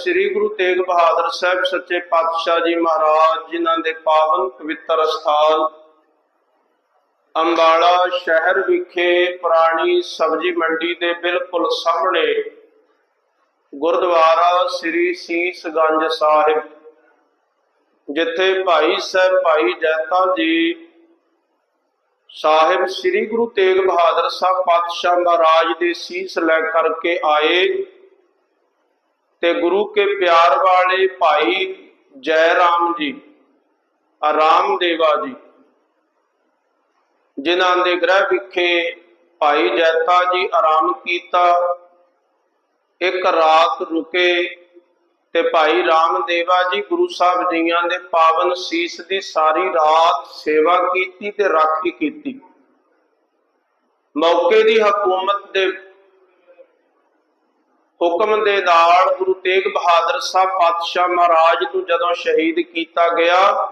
ਸ੍ਰੀ ਗੁਰੂ ਤੇਗ ਬਹਾਦਰ ਸਾਹਿਬ ਸੱਚੇ ਪਾਤਸ਼ਾਹ ਜੀ ਮਹਾਰਾਜ, ਜਿਨ੍ਹਾਂ ਦੇ ਪਾਵਨ ਪਵਿੱਤਰ ਸਥਾਨ ਅੰਬਾਲਾ ਸ਼ਹਿਰ ਵਿਖੇ ਪੁਰਾਣੀ ਸਬਜ਼ੀ ਮੰਡੀ ਦੇ ਬਿਲਕੁਲ ਸਾਹਮਣੇ ਗੁਰਦੁਆਰਾ ਸ੍ਰੀ ਸੀਸਗੰਜ ਸਾਹਿਬ, ਜਿੱਥੇ ਭਾਈ ਸਾਹਿਬ ਭਾਈ ਜੈਤਾ ਜੀ ਸਾਹਿਬ ਸ੍ਰੀ ਗੁਰੂ ਤੇਗ ਬਹਾਦਰ ਸਾਹਿਬ ਪਾਤਸ਼ਾਹ ਮਹਾਰਾਜ ਦੇ ਸੀਸ ਲੈ ਕਰਕੇ ਆਏ। ਤੇ ਗੁਰੂ ਕੇ ਪਿਆਰ ਵਾਲੇ ਭਾਈ ਜੈ ਰਾਮ ਜੀ ਆਰਾਮ ਦੇਵਾ ਜੀ, ਜਿਨ੍ਹਾਂ ਦੇ ਗ੍ਰਹਿ ਵਿਖੇ ਭਾਈ ਜੈਤਾ ਜੀ ਆਰਾਮ ਕੀਤਾ, ਇੱਕ ਰਾਤ ਰੁਕੇ ਤੇ ਭਾਈ ਰਾਮਦੇਵਾ ਜੀ ਗੁਰੂ ਸਾਹਿਬ ਜੀਆਂ ਦੇ ਪਾਵਨ ਸੀਸ ਦੀ ਸਾਰੀ ਰਾਤ ਸੇਵਾ ਕੀਤੀ ਤੇ ਰਾਖੀ ਕੀਤੀ। ਮੌਕੇ ਦੀ ਹਕੂਮਤ ਦੇ ਹੁਕਮ ਦੇ ਨਾਲ ਗੁਰੂ ਤੇਗ ਬਹਾਦਰ ਸਾਹਿਬ ਪਾਤਸ਼ਾਹ ਮਹਾਰਾਜ ਨੂੰ ਜਦੋਂ ਸ਼ਹੀਦ ਕੀਤਾ ਗਿਆ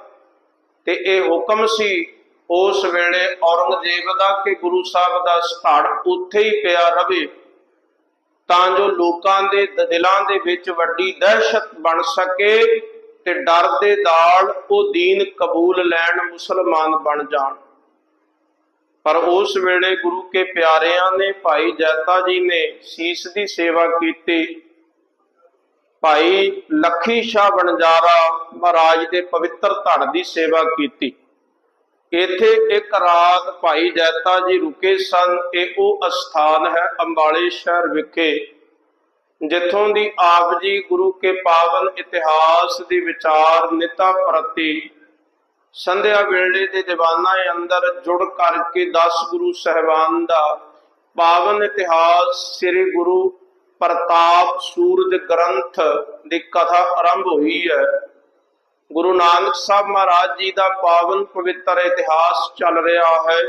ਤੇ ਇਹ ਹੁਕਮ ਸੀ, ਉਸ ਵੇਲੇ ਔਰੰਗਜ਼ੇਬ ਦਾ ਕਿ ਗੁਰੂ ਸਾਹਿਬ ਦਾ ਸਥਾਨ ਉੱਥੇ ਹੀ ਪਿਆ ਰਵੇ, ਤਾਂ ਜੋ ਲੋਕਾਂ ਦੇ ਦਿਲਾਂ ਦੇ ਵਿੱਚ ਵੱਡੀ ਦਹਿਸ਼ਤ ਬਣ ਸਕੇ ਤੇ ਡਰ ਦੇ ਨਾਲ ਉਹ ਦੀਨ ਕਬੂਲ ਲੈਣ ਮੁਸਲਮਾਨ ਬਣ ਜਾਣ। ਪਰ ਉਸ ਵੇਲੇ ਗੁਰੂ ਕੇ ਪਿਆਰਿਆਂ ਨੇ ਭਾਈ ਜੈਤਾ ਜੀ ਨੇ ਸੀਸ ਦੀ ਸੇਵਾ ਕੀਤੀ। ਭਾਈ ਲੱਖੀ ਸ਼ਾਹ ਬਣਜਾਰਾ ਮਹਾਰਾਜ ਦੇ ਪਵਿੱਤਰ ਧੜ ਦੀ ਸੇਵਾ ਕੀਤੀ। ਇੱਥੇ ਇੱਕ ਰਾਤ ਭਾਈ ਜੈਤਾ ਜੀ ਰੁਕੇ ਸਨ। ਇਹ ਉਹ ਅਸਥਾਨ ਹੈ ਅੰਬਾਲੇ ਸ਼ਹਿਰ ਵਿਖੇ, ਜਿੱਥੋਂ ਦੀ ਆਪ ਜੀ ਗੁਰੂ ਕੇ ਪਾਵਨ ਇਤਿਹਾਸ ਦੀ ਵਿਚਾਰ ਨਿਤਾ ਪ੍ਰਤੀ ਸੰਧਿਆ ਵੇਲੇ ਦੇ ਦੀਵਾਨਾਂ ਅੰਦਰ ਜੁੜ ਕਰਕੇ 10 ਗੁਰੂ ਸਹਿਬਾਨ ਦਾ ਪਾਵਨ ਇਤਿਹਾਸ ਸ੍ਰੀ ਗੁਰੂ ਪ੍ਰਤਾਪ ਸੂਰਜ ਗ੍ਰੰਥ ਦੀ ਕਥਾ ਆਰੰਭ ਹੋਈ ਹੈ। ਗੁਰੂ ਨਾਨਕ ਸਾਹਿਬ ਮਹਾਰਾਜ ਜੀ ਦਾ ਪਾਵਨ ਪਵਿੱਤਰ ਇਤਿਹਾਸ ਚੱਲ ਰਿਹਾ ਹੈ।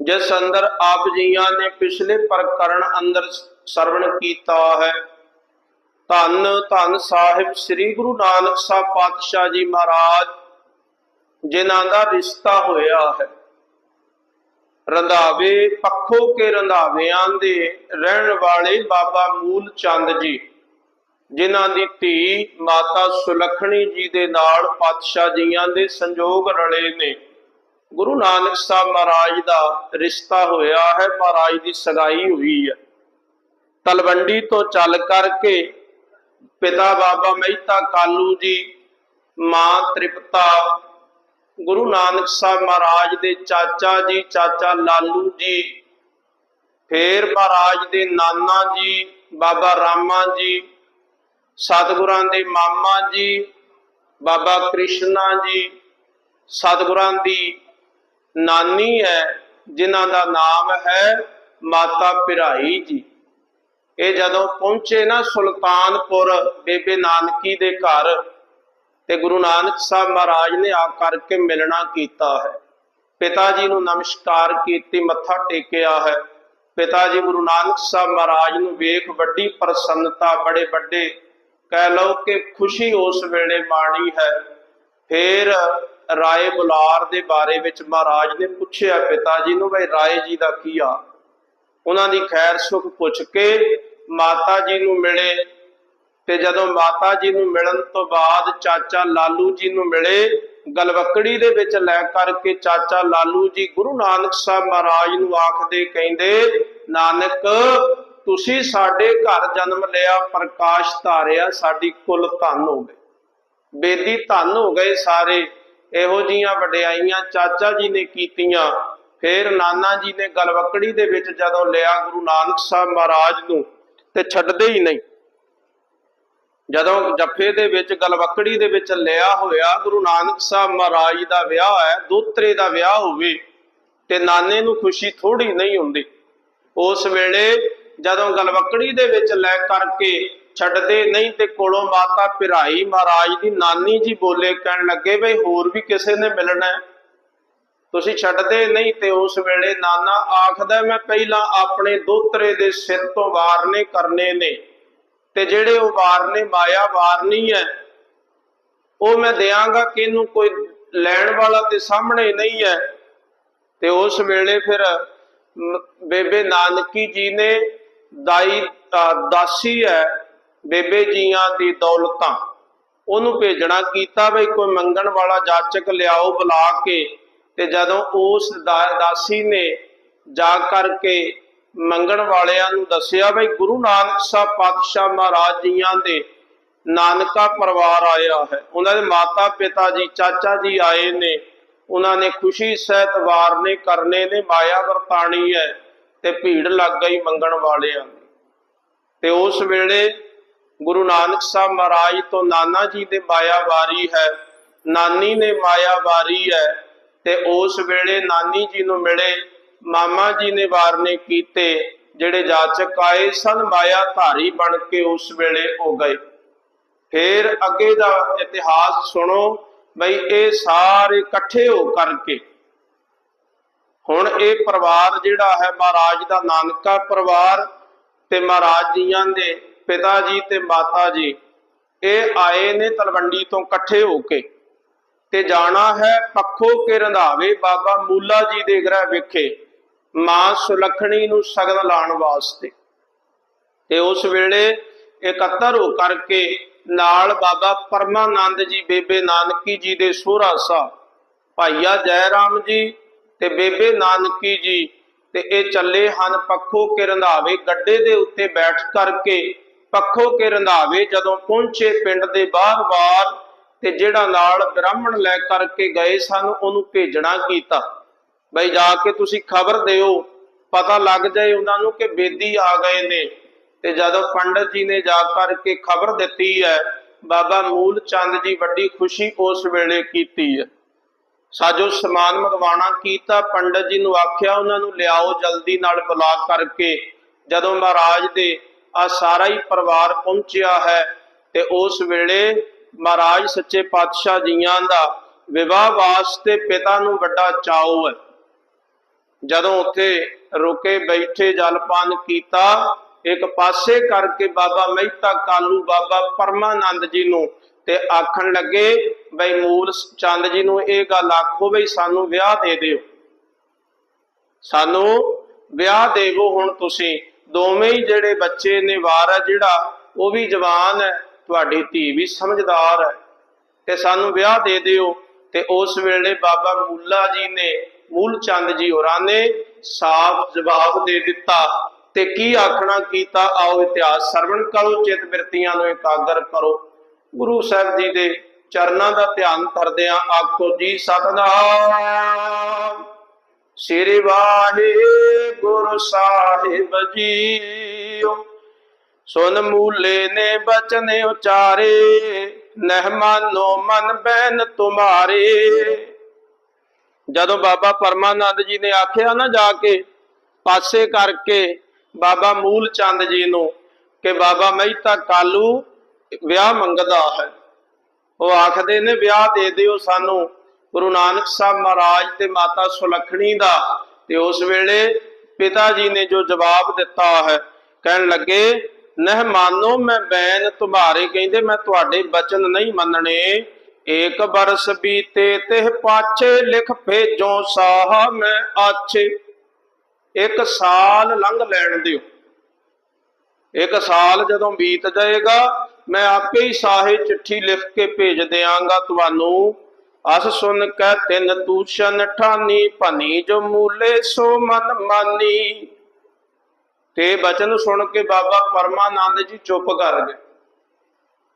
ਜਿਸ ਅੰਦਰ ਆਪ ਜੀਆਂ ਨੇ ਪਿਛਲੇ ਪ੍ਰਕਰਣ ਅੰਦਰ ਸਰਵਣ ਕੀਤਾ ਹੈ। ਧੰਨ ਧੰਨ ਸਾਹਿਬ ਸ੍ਰੀ ਗੁਰੂ ਨਾਨਕ ਸਾਹਿਬ ਪਾਤਸ਼ਾਹ ਜੀ ਮਹਾਰਾਜ ਜਿਨ੍ਹਾਂ ਦਾ ਰਿਸ਼ਤਾ ਹੋਇਆ ਹੈ। ਰੰਧਾਵੇ, ਪੱਖੋ ਕੇ ਰੰਧਾਵਿਆਂ ਦੇ ਰਹਿਣ ਵਾਲੇ ਬਾਬਾ ਮੂਲ ਚੰਦ ਜੀ, ਜਿਨ੍ਹਾਂ ਦੀ ਧੀ ਮਾਤਾ ਸੁਲੱਖਣੀ ਜੀ ਦੇ ਨਾਲ ਪਾਤਸ਼ਾਹ ਜੀਆਂ ਦੇ ਸੰਜੋਗ ਰਲੇ ਨੇ। ਗੁਰੂ ਨਾਨਕ ਸਾਹਿਬ ਮਹਾਰਾਜ ਦਾ ਰਿਸ਼ਤਾ ਹੋਇਆ ਹੈ, ਮਹਾਰਾਜ ਦੀ ਸਗਾਈ ਹੋਈ ਹੈ। ਤਲਵੰਡੀ ਤੋਂ ਚੱਲ ਕਰਕੇ ਪਿਤਾ ਬਾਬਾ ਮਹਿਤਾ ਕਾਲੂ ਜੀ, ਮਾਂ ਤ੍ਰਿਪਤਾ ਗੁਰੂ ਨਾਨਕ ਸਾਹਿਬ ਮਹਾਰਾਜ ਦੇ ਚਾਚਾ ਜੀ, ਚਾਚਾ ਲਾਲੂ ਜੀ, ਫੇਰ ਮਹਾਰਾਜ ਦੇ ਨਾਨਾ ਜੀ, ਬਾਬਾ ਰਾਮਾ ਜੀ, ਸਤਿਗੁਰਾਂ ਦੇ ਮਾਮਾ ਜੀ, ਬਾਬਾ ਕ੍ਰਿਸ਼ਨਾ ਜੀ, ਸਤਿਗੁਰਾਂ ਦੀ ਨਾਨੀ ਹੈ, ਜਿਨ੍ਹਾਂ ਦਾ ਨਾਮ ਹੈ ਮਾਤਾ ਪਿਰਾਈ ਜੀ। ਇਹ ਜਦੋਂ ਪਹੁੰਚੇ ਨਾ ਸੁਲਤਾਨਪੁਰ ਬੇਬੇ ਨਾਨਕੀ ਦੇ ਘਰ ਤੇ ਗੁਰੂ ਨਾਨਕ ਸਾਹਿਬ ਮਹਾਰਾਜ ਨੇ ਆ ਕਰਕੇ ਮਿਲਣਾ ਕੀਤਾ ਹੈ। ਪਿਤਾ ਜੀ ਨੂੰ ਨਮਸਕਾਰ ਕੀਤੀ, ਮੱਥਾ ਟੇਕਿਆ ਹੈ। ਪਿਤਾ ਜੀ ਗੁਰੂ ਨਾਨਕ ਸਾਹਿਬ ਮਹਾਰਾਜ ਨੂੰ ਵੇਖ ਵੱਡੀ ਪ੍ਰਸੰਨਤਾ, ਬੜੇ ਵੱਡੇ ਕਹਿ ਲਓ ਕਿ ਖੁਸ਼ੀ ਉਸ ਵੇਲੇ ਮਾਣੀ ਹੈ। ਫਿਰ ਰਾਏ ਬੁਲਾਰ ਦੇ ਬਾਰੇ ਵਿੱਚ ਮਹਾਰਾਜ ਨੇ ਪੁੱਛਿਆ ਪਿਤਾ ਜੀ ਨੂੰ, ਬਈ ਰਾਏ ਜੀ ਦਾ ਕੀ ਆ ਉਹਨਾਂ ਦੀ ਖੈਰ ਸੁਖ ਪੁੱਛ ਕੇ ਮਾਤਾ ਜੀ ਨੂੰ ਮਿਲੇ। ਤੇ ਜਦੋਂ ਮਾਤਾ ਜੀ ਨੂੰ ਮਿਲਣ ਤੋਂ ਬਾਅਦ ਚਾਚਾ ਲਾਲੂ ਜੀ ਨੂੰ ਮਿਲੇ, ਗਲਵਕੜੀ ਦੇ ਵਿੱਚ ਲੈ ਕਰਕੇ ਚਾਚਾ ਲਾਲੂ ਜੀ ਗੁਰੂ ਨਾਨਕ ਸਾਹਿਬ ਮਹਾਰਾਜ ਨੂੰ ਆਖਦੇ ਕਹਿੰਦੇ, ਨਾਨਕ, ਤੁਸੀਂ ਸਾਡੇ ਘਰ ਜਨਮ ਲਿਆ, ਪ੍ਰਕਾਸ਼ ਧਾਰਿਆ, ਸਾਡੀ ਕੁੱਲ ਧਨ ਹੋ ਗਏ ਬੇਦੀ ਧਨ ਹੋ ਗਏ ਸਾਰੇ, ਇਹੋ ਜੀਆਂ ਵਡਿਆਈਆਂ ਚਾਚਾ ਜੀ ਨੇ ਕੀਤੀਆਂ। ਫਿਰ ਨਾਨਾ ਜੀ ਨੇ ਗਲਵਕੜੀ ਦੇ ਵਿੱਚ ਜਦੋਂ ਲਿਆ ਗੁਰੂ ਨਾਨਕ ਸਾਹਿਬ ਮਹਾਰਾਜ ਨੂੰ, ਤੇ ਛੱਡਦੇ ਹੀ ਨਹੀਂ। ਜਦੋਂ ਜੱਫੇ ਦੇ ਵਿੱਚ ਗਲਵਕੜੀ ਦੇ ਵਿੱਚ ਲਿਆ ਹੋਇਆ, ਗੁਰੂ ਨਾਨਕ ਸਾਹਿਬ ਮਹਾਰਾਜ ਦਾ ਵਿਆਹ ਹੈ, ਦੋਤਰੇ ਦਾ ਵਿਆਹ ਹੋਵੇ, ਤੇ ਨਾਨੇ ਨੂੰ ਖੁਸ਼ੀ ਥੋੜੀ ਨਹੀਂ ਹੁੰਦੀ। ਉਸ ਵੇਲੇ ਜਦੋਂ ਗਲਵਕੜੀ ਦੇ ਵਿੱਚ ਲੈ ਕਰਕੇ ਛੱਡਦੇ ਨਹੀਂ, ਤੇ ਕੋਲੋਂ ਮਾਤਾ ਪਿਰਾਈ ਮਹਾਰਾਜ ਦੀ ਨਾਨੀ ਜੀ ਬੋਲੇ ਕਹਿਣ ਲੱਗੇ, ਬਈ ਹੋਰ ਵੀ ਕਿਸੇ ਨੇ ਮਿਲਣਾ ਤੁਸੀਂ ਛੱਡਦੇ ਨਹੀਂ, ਤੇ ਉਸ ਵੇਲੇ ਨਾਨਾ ਆਖਦਾ, ਮੈਂ ਪਹਿਲਾਂ ਆਪਣੇ ਦੋਤਰੇ ਦੇ ਸਿਰ ਤੋਂ ਵਾਰਨੇ ਕਰਨੇ ਨੇ। ਤੇ ਜਿਹੜੇ ਉਹ ਵਾਰਨੇ ਮਾਇਆ ਵਾਰਨੀ ਹੈ, ਉਹ ਮੈਂ ਦਿਆਂਗਾ ਕਿਹਨੂੰ ਕੋਈ ਲੈਣ ਵਾਲਾ ਤੇ ਸਾਹਮਣੇ ਨਹੀਂ ਹੈ। ਤੇ ਉਸ ਵੇਲੇ ਫਿਰ ਬੇਬੇ ਨਾਨਕੀ ਜੀ ਨੇ ਦਾਈ ਦਾਸੀ ਹੈ, ਬੇਬੇ ਜੀਆਂ ਦੀ ਦੌਲਤਾਂ। ਉਹਨੂੰ ਭੇਜਣਾ ਕੀਤਾ ਬਈ ਕੋਈ ਮੰਗਣ ਵਾਲਾ ਜਾਚਕ ਲਿਆਓ ਬੁਲਾ ਕੇ, ਤੇ ਜਦੋਂ ਉਸ ਦਾਸੀ ਨੇ ਜਾ ਕਰਕੇ ਮੰਗਣ ਵਾਲਿਆਂ ਨੂੰ ਦੱਸਿਆ, ਬਈ ਗੁਰੂ ਨਾਨਕ ਸਾਹਿਬ ਪਾਤਸ਼ਾਹ ਮਹਾਰਾਜ ਜੀਆਂ ਦੇ ਨਾਨਕਾ ਪਰਿਵਾਰ ਆਇਆ ਹੈ। ਉਹਨਾਂ ਦੇ ਮਾਤਾ ਪਿਤਾ ਜੀ, ਚਾਚਾ ਜੀ ਆਏ ਨੇ। ਉਹਨਾਂ ਨੇ ਖੁਸ਼ੀ ਸਹਿਤ ਵਾਰਨੇ ਕਰਨੇ ਨੇ, ਮਾਇਆ ਵਰਤਾਣੀ ਹੈ ਤੇ ਭੀੜ ਲੱਗ ਗਈ ਮੰਗਣ ਵਾਲਿਆਂ ਦੀ। ਤੇ ਉਸ ਵੇਲੇ ਗੁਰੂ ਨਾਨਕ ਸਾਹਿਬ ਮਹਾਰਾਜ ਤੋਂ ਨਾਨਾ ਜੀ ਦੇ ਮਾਇਆ ਵਾਰੀ ਹੈ, ਨਾਨੀ ਨੇ ਮਾਇਆ ਵਾਰੀ ਹੈ ਤੇ ਉਸ ਵੇਲੇ ਨਾਨੀ ਜੀ ਨੂੰ ਮਿਲੇ ਮਾਮਾ ਜੀ ਨੇ ਵਾਰਨੇ ਕੀਤੇ, ਜਿਹੜੇ ਜਾਚਕ ਆਏ, ਸਨ ਮਾਇਆ ਧਾਰੀ ਬਣ ਕੇ ਉਸ ਵੇਲੇ ਹੋ ਗਏ। ਫੇਰ ਅੱਗੇ ਦਾ ਇਤਿਹਾਸ ਸੁਣੋ, ਬਈ ਇਹ ਸਾਰੇ ਇਕੱਠੇ ਹੋ ਕਰਕੇ। ਹੁਣ ਇਹ ਪਰਿਵਾਰ ਜਿਹੜਾ ਹੈ, ਮਹਾਰਾਜ ਦਾ ਨਾਨਕਾ ਪਰਿਵਾਰ ਤੇ ਮਹਾਰਾਜ ਜੀਆਂ ਦੇ ਪਿਤਾ ਜੀ ਤੇ ਮਾਤਾ ਜੀ, ਇਹ ਆਏ ਨੇ ਤਲਵੰਡੀ ਤੋਂ ਇਕੱਠੇ ਹੋ ਕੇ। ਤੇ ਜਾਣਾ ਹੈ ਪੱਖੋ ਕੇ ਰੰਧਾਵੇ, ਬਾਬਾ ਮੂਲਾ ਜੀ ਦੇ ਗ੍ਰਹਿ ਵਿਖੇ। ਮਾਂ ਸੁਲੱਖਣੀ ਨੂੰ ਸਗਨ ਲਾਉਣ ਵਾਸਤੇ। ਤੇ ਉਸ ਵੇਲੇ ਇਕੱਤਰ ਹੋ ਕਰਕੇ ਨਾਲ ਬਾਬਾ ਪਰਮਾਨੰਦ ਜੀ, ਬੇਬੇ ਨਾਨਕੀ ਜੀ ਦੇ ਸੋਹਰਾ ਸਾਹਿਬ ਭਾਈਆ ਜੈ ਰਾਮ ਜੀ ਤੇ ਬੇਬੇ ਨਾਨਕੀ ਜੀ ਤੇ ਇਹ ਚੱਲੇ ਹਨ ਪੱਖੋ ਕੇ ਰੰਧਾਵੇ, ਗੱਡੇ ਦੇ ਉੱਤੇ ਬੈਠ ਕਰਕੇ ਪੱਖੋ ਕੇ ਰੰਧਾਵੇ ਜਦੋਂ ਪਹੁੰਚੇ ਪਿੰਡ ਦੇ ਬਾਹਰ-ਬਾਹਰ ਤੇ ਜਿਹੜਾ ਨਾਲ ਬ੍ਰਾਹਮਣ ਲੈ ਕਰਕੇ ਗਏ ਸਨ, ਉਹਨੂੰ ਭੇਜਣਾ ਕੀਤਾ। ਬਈ ਜਾ ਕੇ ਤੁਸੀਂ ਖਬਰ ਦਿਓ। ਪਤਾ ਲੱਗ ਜਾਏ ਉਹਨਾਂ ਨੂੰ ਕਿ ਬੇਦੀ ਆ ਗਏ ਨੇ। ਤੇ ਜਦੋਂ ਪੰਡਤ ਜੀ ਨੇ ਜਾ ਕਰਕੇ ਖਬਰ ਦਿੱਤੀ ਹੈ, ਬਾਬਾ ਮੂਲ ਚੰਦ ਜੀ ਵੱਡੀ ਖੁਸ਼ੀ ਉਸ ਵੇਲੇ ਕੀਤੀ ਹੈ। ਸਾਜੋ ਸਮਾਨ ਮੰਗਵਾਣਾ ਕੀਤਾ, ਪੰਡਤ ਜੀ ਨੂੰ ਆਖਿਆ, ਉਹਨਾਂ ਨੂੰ ਲਿਆਓ ਜਲਦੀ ਨਾਲ ਬੁਲਾ ਕਰਕੇ। ਜਦੋਂ ਮਹਾਰਾਜ ਦੇ ਆ ਸਾਰਾ ਹੀ ਪਰਿਵਾਰ ਪਹੁੰਚਿਆ ਹੈ, ਤੇ ਉਸ ਵੇਲੇ ਮਹਾਰਾਜ ਸੱਚੇ ਪਾਤਸ਼ਾਹ ਜੀਆਂ ਦਾ ਵਿਵਾਹ ਵਾਸਤੇ ਪਿਤਾ ਨੂੰ ਵੱਡਾ ਚਾਉ ਹੈ। ਜਦੋਂ ਉੱਥੇ ਰੁਕੇ ਬੈਠੇ ਜਲਪਾਨ ਕੀਤਾ, ਇੱਕ ਪਾਸੇ ਕਰਕੇ ਬਾਬਾ ਮਹਿਤਾ ਕਾਲੂ, ਬਾਬਾ ਪਰਮਾਨੰਦ ਜੀ ਨੂੰ ਤੇ ਆਖਣ ਲੱਗੇ, ਬਈ ਮੂਲ ਚੰਦ ਜੀ ਨੂੰ ਇਹ ਗੱਲ ਆਖੋ ਬਈ ਸਾਨੂੰ ਵਿਆਹ ਦੇ ਦਿਓ। ਸਾਨੂੰ ਵਿਆਹ ਦੇਵੋ ਹੁਣ ਤੁਸੀਂ। ਦੋਵੇਂ ਹੀ ਜਿਹੜੇ ਬੱਚੇ ਨੇ, ਵਾਰ ਹੈ ਜਿਹੜਾ, ਉਹ ਵੀ ਜਵਾਨ ਹੈ, ਤੁਹਾਡੀ ਧੀ ਵੀ ਸਮਝਦਾਰ ਹੈ। ਤੇ ਸਾਨੂੰ ਵਿਆਹ ਦੇ ਦਿਓ। ਤੇ ਉਸ ਵੇਲੇ ਬਾਬਾ ਮੂਲਾ ਜੀ ਨੇ ਮੂਲ ਚੰਦ ਜੀ ਹੋਰਾਂ ਨੇ ਸਾਫ਼ ਜਵਾਬ ਦੇ ਦਿੱਤਾ ਤੇ ਕੀ ਆਖਣਾ ਕੀਤਾ? ਆਓ ਇਤਿਹਾਸ, ਸਰਵਣ ਕਰੋ, ਚਿਤ ਬਿਰਤੀਆਂ ਨੂੰ ਇਕਾਗਰ ਕਰੋ। ਗੁਰੂ ਸਾਹਿਬ ਜੀ ਦੇ ਚਰਨਾਂ ਦਾ ਧਿਆਨ ਕਰਦਿਆਂ ਆਖੋ ਜੀ ਸਤਨਾਮ। ਸ੍ਰੀ ਵਾਹਿਗੁਰੂ ਸਾਹਿਬ ਜੀਓ, ਸੁਨ ਮੂਲੇ ਨੇ ਬਚਨ ਉਚਾਰੇ ਨਹਿਮਾਨੋ ਮਨ ਬੈਨ ਤੁਮਾਰੇ। ਜਦੋਂ ਬਾਬਾ ਪਰਮਾਨੰਦ ਜੀ ਨੇ ਆਖਿਆ ਨਾ ਜਾ ਕੇ ਪਾਸੇ ਕਰਕੇ ਬਾਬਾ ਮੂਲ ਚੰਦ ਜੀ ਨੂੰ ਕਿ ਬਾਬਾ ਮਹਿਤਾ ਕਾਲੂ ਵਿਆਹ ਮੰਗਦਾ ਹੈ। ਉਹ ਆਖਦੇ ਨੇ, ਵਿਆਹ ਦੇ ਦਿਓ ਸਾਨੂੰ। ਗੁਰੂ ਨਾਨਕ ਸਾਹਿਬ ਮਹਾਰਾਜ ਤੇ ਮਾਤਾ ਸੁਲਖਣੀ ਦਾ। ਤੇ ਉਸ ਵੇਲੇ ਪਿਤਾ ਜੀ ਨੇ ਜੋ ਜਵਾਬ ਦਿੱਤਾ ਹੈ, ਕਹਿਣ ਲੱਗੇ, ਨਹਿ ਮਾਨੋ ਮੈਂ ਬੈਨ, ਤੁਹਾਰੇ ਕਹਿੰਦੇ ਮੈਂ ਤੁਹਾਡੇ ਬਚਨ ਨਹੀਂ ਮੰਨਣੇ। ਏਕ ਬਰਸ ਬੀਤੇ ਤੇ ਪਾਛੇ ਲਿਖ ਭੇਜੋ ਸਾਹ ਮੈਂ ਆਛੇ। ਇੱਕ ਸਾਲ ਲੰਘ ਲੈਣ ਦਿਓ। ਇੱਕ ਸਾਲ ਜਦੋਂ ਬੀਤ ਜਾਏਗਾ, ਮੈਂ ਆਪੇ ਹੀ ਸਾਹੇ ਚਿੱਠੀ ਲਿਖ ਕੇ ਭੇਜ ਦਿਆਂਗਾ ਤੁਹਾਨੂੰ। ਅਸ ਸੁਨ ਕੈ ਤਿੰਨ ਤੂਸ਼ਨ ਠਾਨੀ, ਭਨੀ ਜੋ ਮੂਲੇ ਸੋ ਮਨ ਮਾਨੀ। ਤੇ ਬਚਨ ਸੁਣ ਕੇ ਬਾਬਾ ਪਰਮਾਨੰਦ ਜੀ ਚੁੱਪ ਕਰ ਗਏ।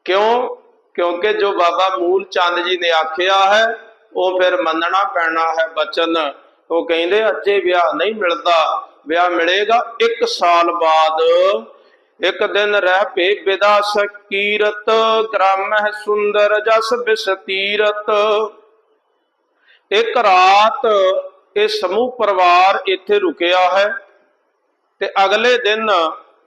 ਕਿਉਂ? ਕਿਉਂਕਿ ਜੋ ਬਾਬਾ ਮੂਲ ਚੰਦ ਜੀ ਨੇ ਆਖਿਆ ਹੈ, ਉਹ ਫਿਰ ਮੰਨਣਾ ਪੈਣਾ ਹੈ ਬਚਨ। ਉਹ ਕਹਿੰਦੇ, ਅੱਜੇ ਵਿਆਹ ਨਹੀਂ ਮਿਲਦਾ। ਵਿਆਹ ਮਿਲੇਗਾ 1 ਸਾਲ ਬਾਅਦ। ਇੱਕ ਦਿਨ ਰਹਿ ਪੇ ਬਿਦਾ ਸਕੀਰਤ ਗ੍ਰਾਮਹਿ ਸੁੰਦਰ, ਜਸ ਬਿਸਤੀਰਤ। ਇੱਕ ਰਾਤ ਇਹ ਸਮੂਹ ਪਰਿਵਾਰ ਇੱਥੇ ਰੁਕਿਆ ਹੈ ਤੇ ਅਗਲੇ ਦਿਨ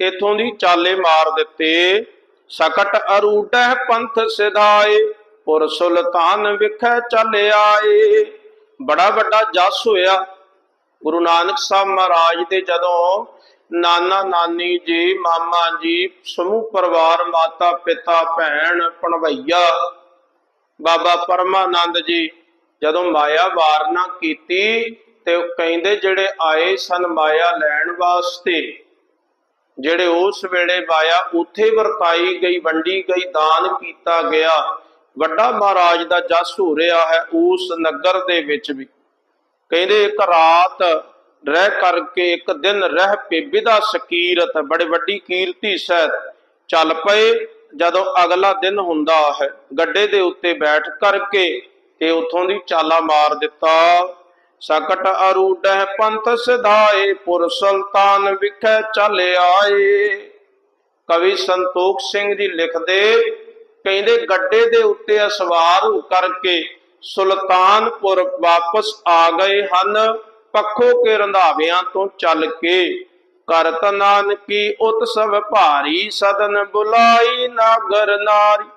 ਇਥੋਂ ਦੀ ਚਾਲੇ ਮਾਰ ਦਿੱਤੇ। ਸਕਟ ਅਰੂਟਹਿ ਪੰਥ ਸਿਧਾਏ, ਪੁਰ ਸੁਲਤਾਨ ਵਿਖੇ ਚੱਲ ਆਏ ਬੜਾ ਵੱਡਾ ਜਸ ਹੋਇਆ। ਗੁਰੂ ਨਾਨਕ ਸਾਹਿਬ ਮਹਾਰਾਜ ਦੇ ਜਦੋਂ ਨਾਨਾ ਨਾਨੀ ਜੀ, ਮਾਮਾ ਜੀ, ਸਮੂਹ ਪਰਿਵਾਰ, ਮਾਤਾ ਪਿਤਾ, ਭੈਣ, ਭਣਵਈਆ, ਬਾਬਾ ਪਰਮਾਨੰਦ ਜੀ ਜਦੋਂ ਮਾਇਆ ਵਾਰਨਾ ਕੀਤੀ ਤੇ ਉਹ ਕਹਿੰਦੇ ਜਿਹੜੇ ਆਏ ਸਨ ਮਾਇਆ ਲੈਣ ਵਾਸਤੇ ਜਿਹੜੇ ਉਸ ਵੇਲੇ ਵਾਇਆ, ਉੱਥੇ ਵਰਤਾਈ ਗਈ, ਵੰਡੀ ਗਈ, ਦਾਨ ਕੀਤਾ ਗਿਆ। ਵੱਡਾ ਮਹਾਰਾਜ ਦਾ ਜਸ ਹੋ ਰਿਹਾ ਹੈ ਉਸ ਨਗਰ ਦੇ ਵਿੱਚ ਵੀ। ਕਹਿੰਦੇ ਇੱਕ ਰਾਤ ਰਹਿ ਕਰਕੇ ਇੱਕ ਦਿਨ ਰਹਿ ਪੇ ਵਿਦਾ ਸਕੀਰਤ, ਬੜੇ ਵੱਡੀ ਕੀਰਤੀ ਸਹਿਤ ਚੱਲ ਪਏ। ਜਦੋਂ ਅਗਲਾ ਦਿਨ ਹੁੰਦਾ ਹੈ, ਗੱਡੇ ਦੇ ਉੱਤੇ ਬੈਠ ਕਰਕੇ ਤੇ ਉਥੋਂ ਦੀ ਚਾਲਾ ਮਾਰ ਦਿੱਤਾ। ਸਕਟ ਅਰੂਢਹਿ ਪੰਥ ਸਿਧਾਏ, ਪੁਰ ਸੁਲਤਾਨ ਵਿਖੇ ਚੱਲ ਆਏ। ਕਵੀ ਸੰਤੋਖ ਸਿੰਘ ਜੀ ਲਿਖਦੇ, ਕਹਿੰਦੇ, ਗੱਡੇ ਦੇ ਉੱਤੇ ਅਸਵਾਰ ਕਰਕੇ ਸੁਲਤਾਨਪੁਰ ਵਾਪਸ ਆ ਗਏ ਹਨ, ਪੱਖੋ ਕੇ ਰੰਧਾਵਿਆਂ ਤੋਂ ਚੱਲ ਕੇ। ਕਰਤ ਨਾਨਕੀ ਉਤਸਵ ਭਾਰੀ, ਸਦਨ ਬੁਲਾਈ ਨਾਗਰ ਨਾਰੀ।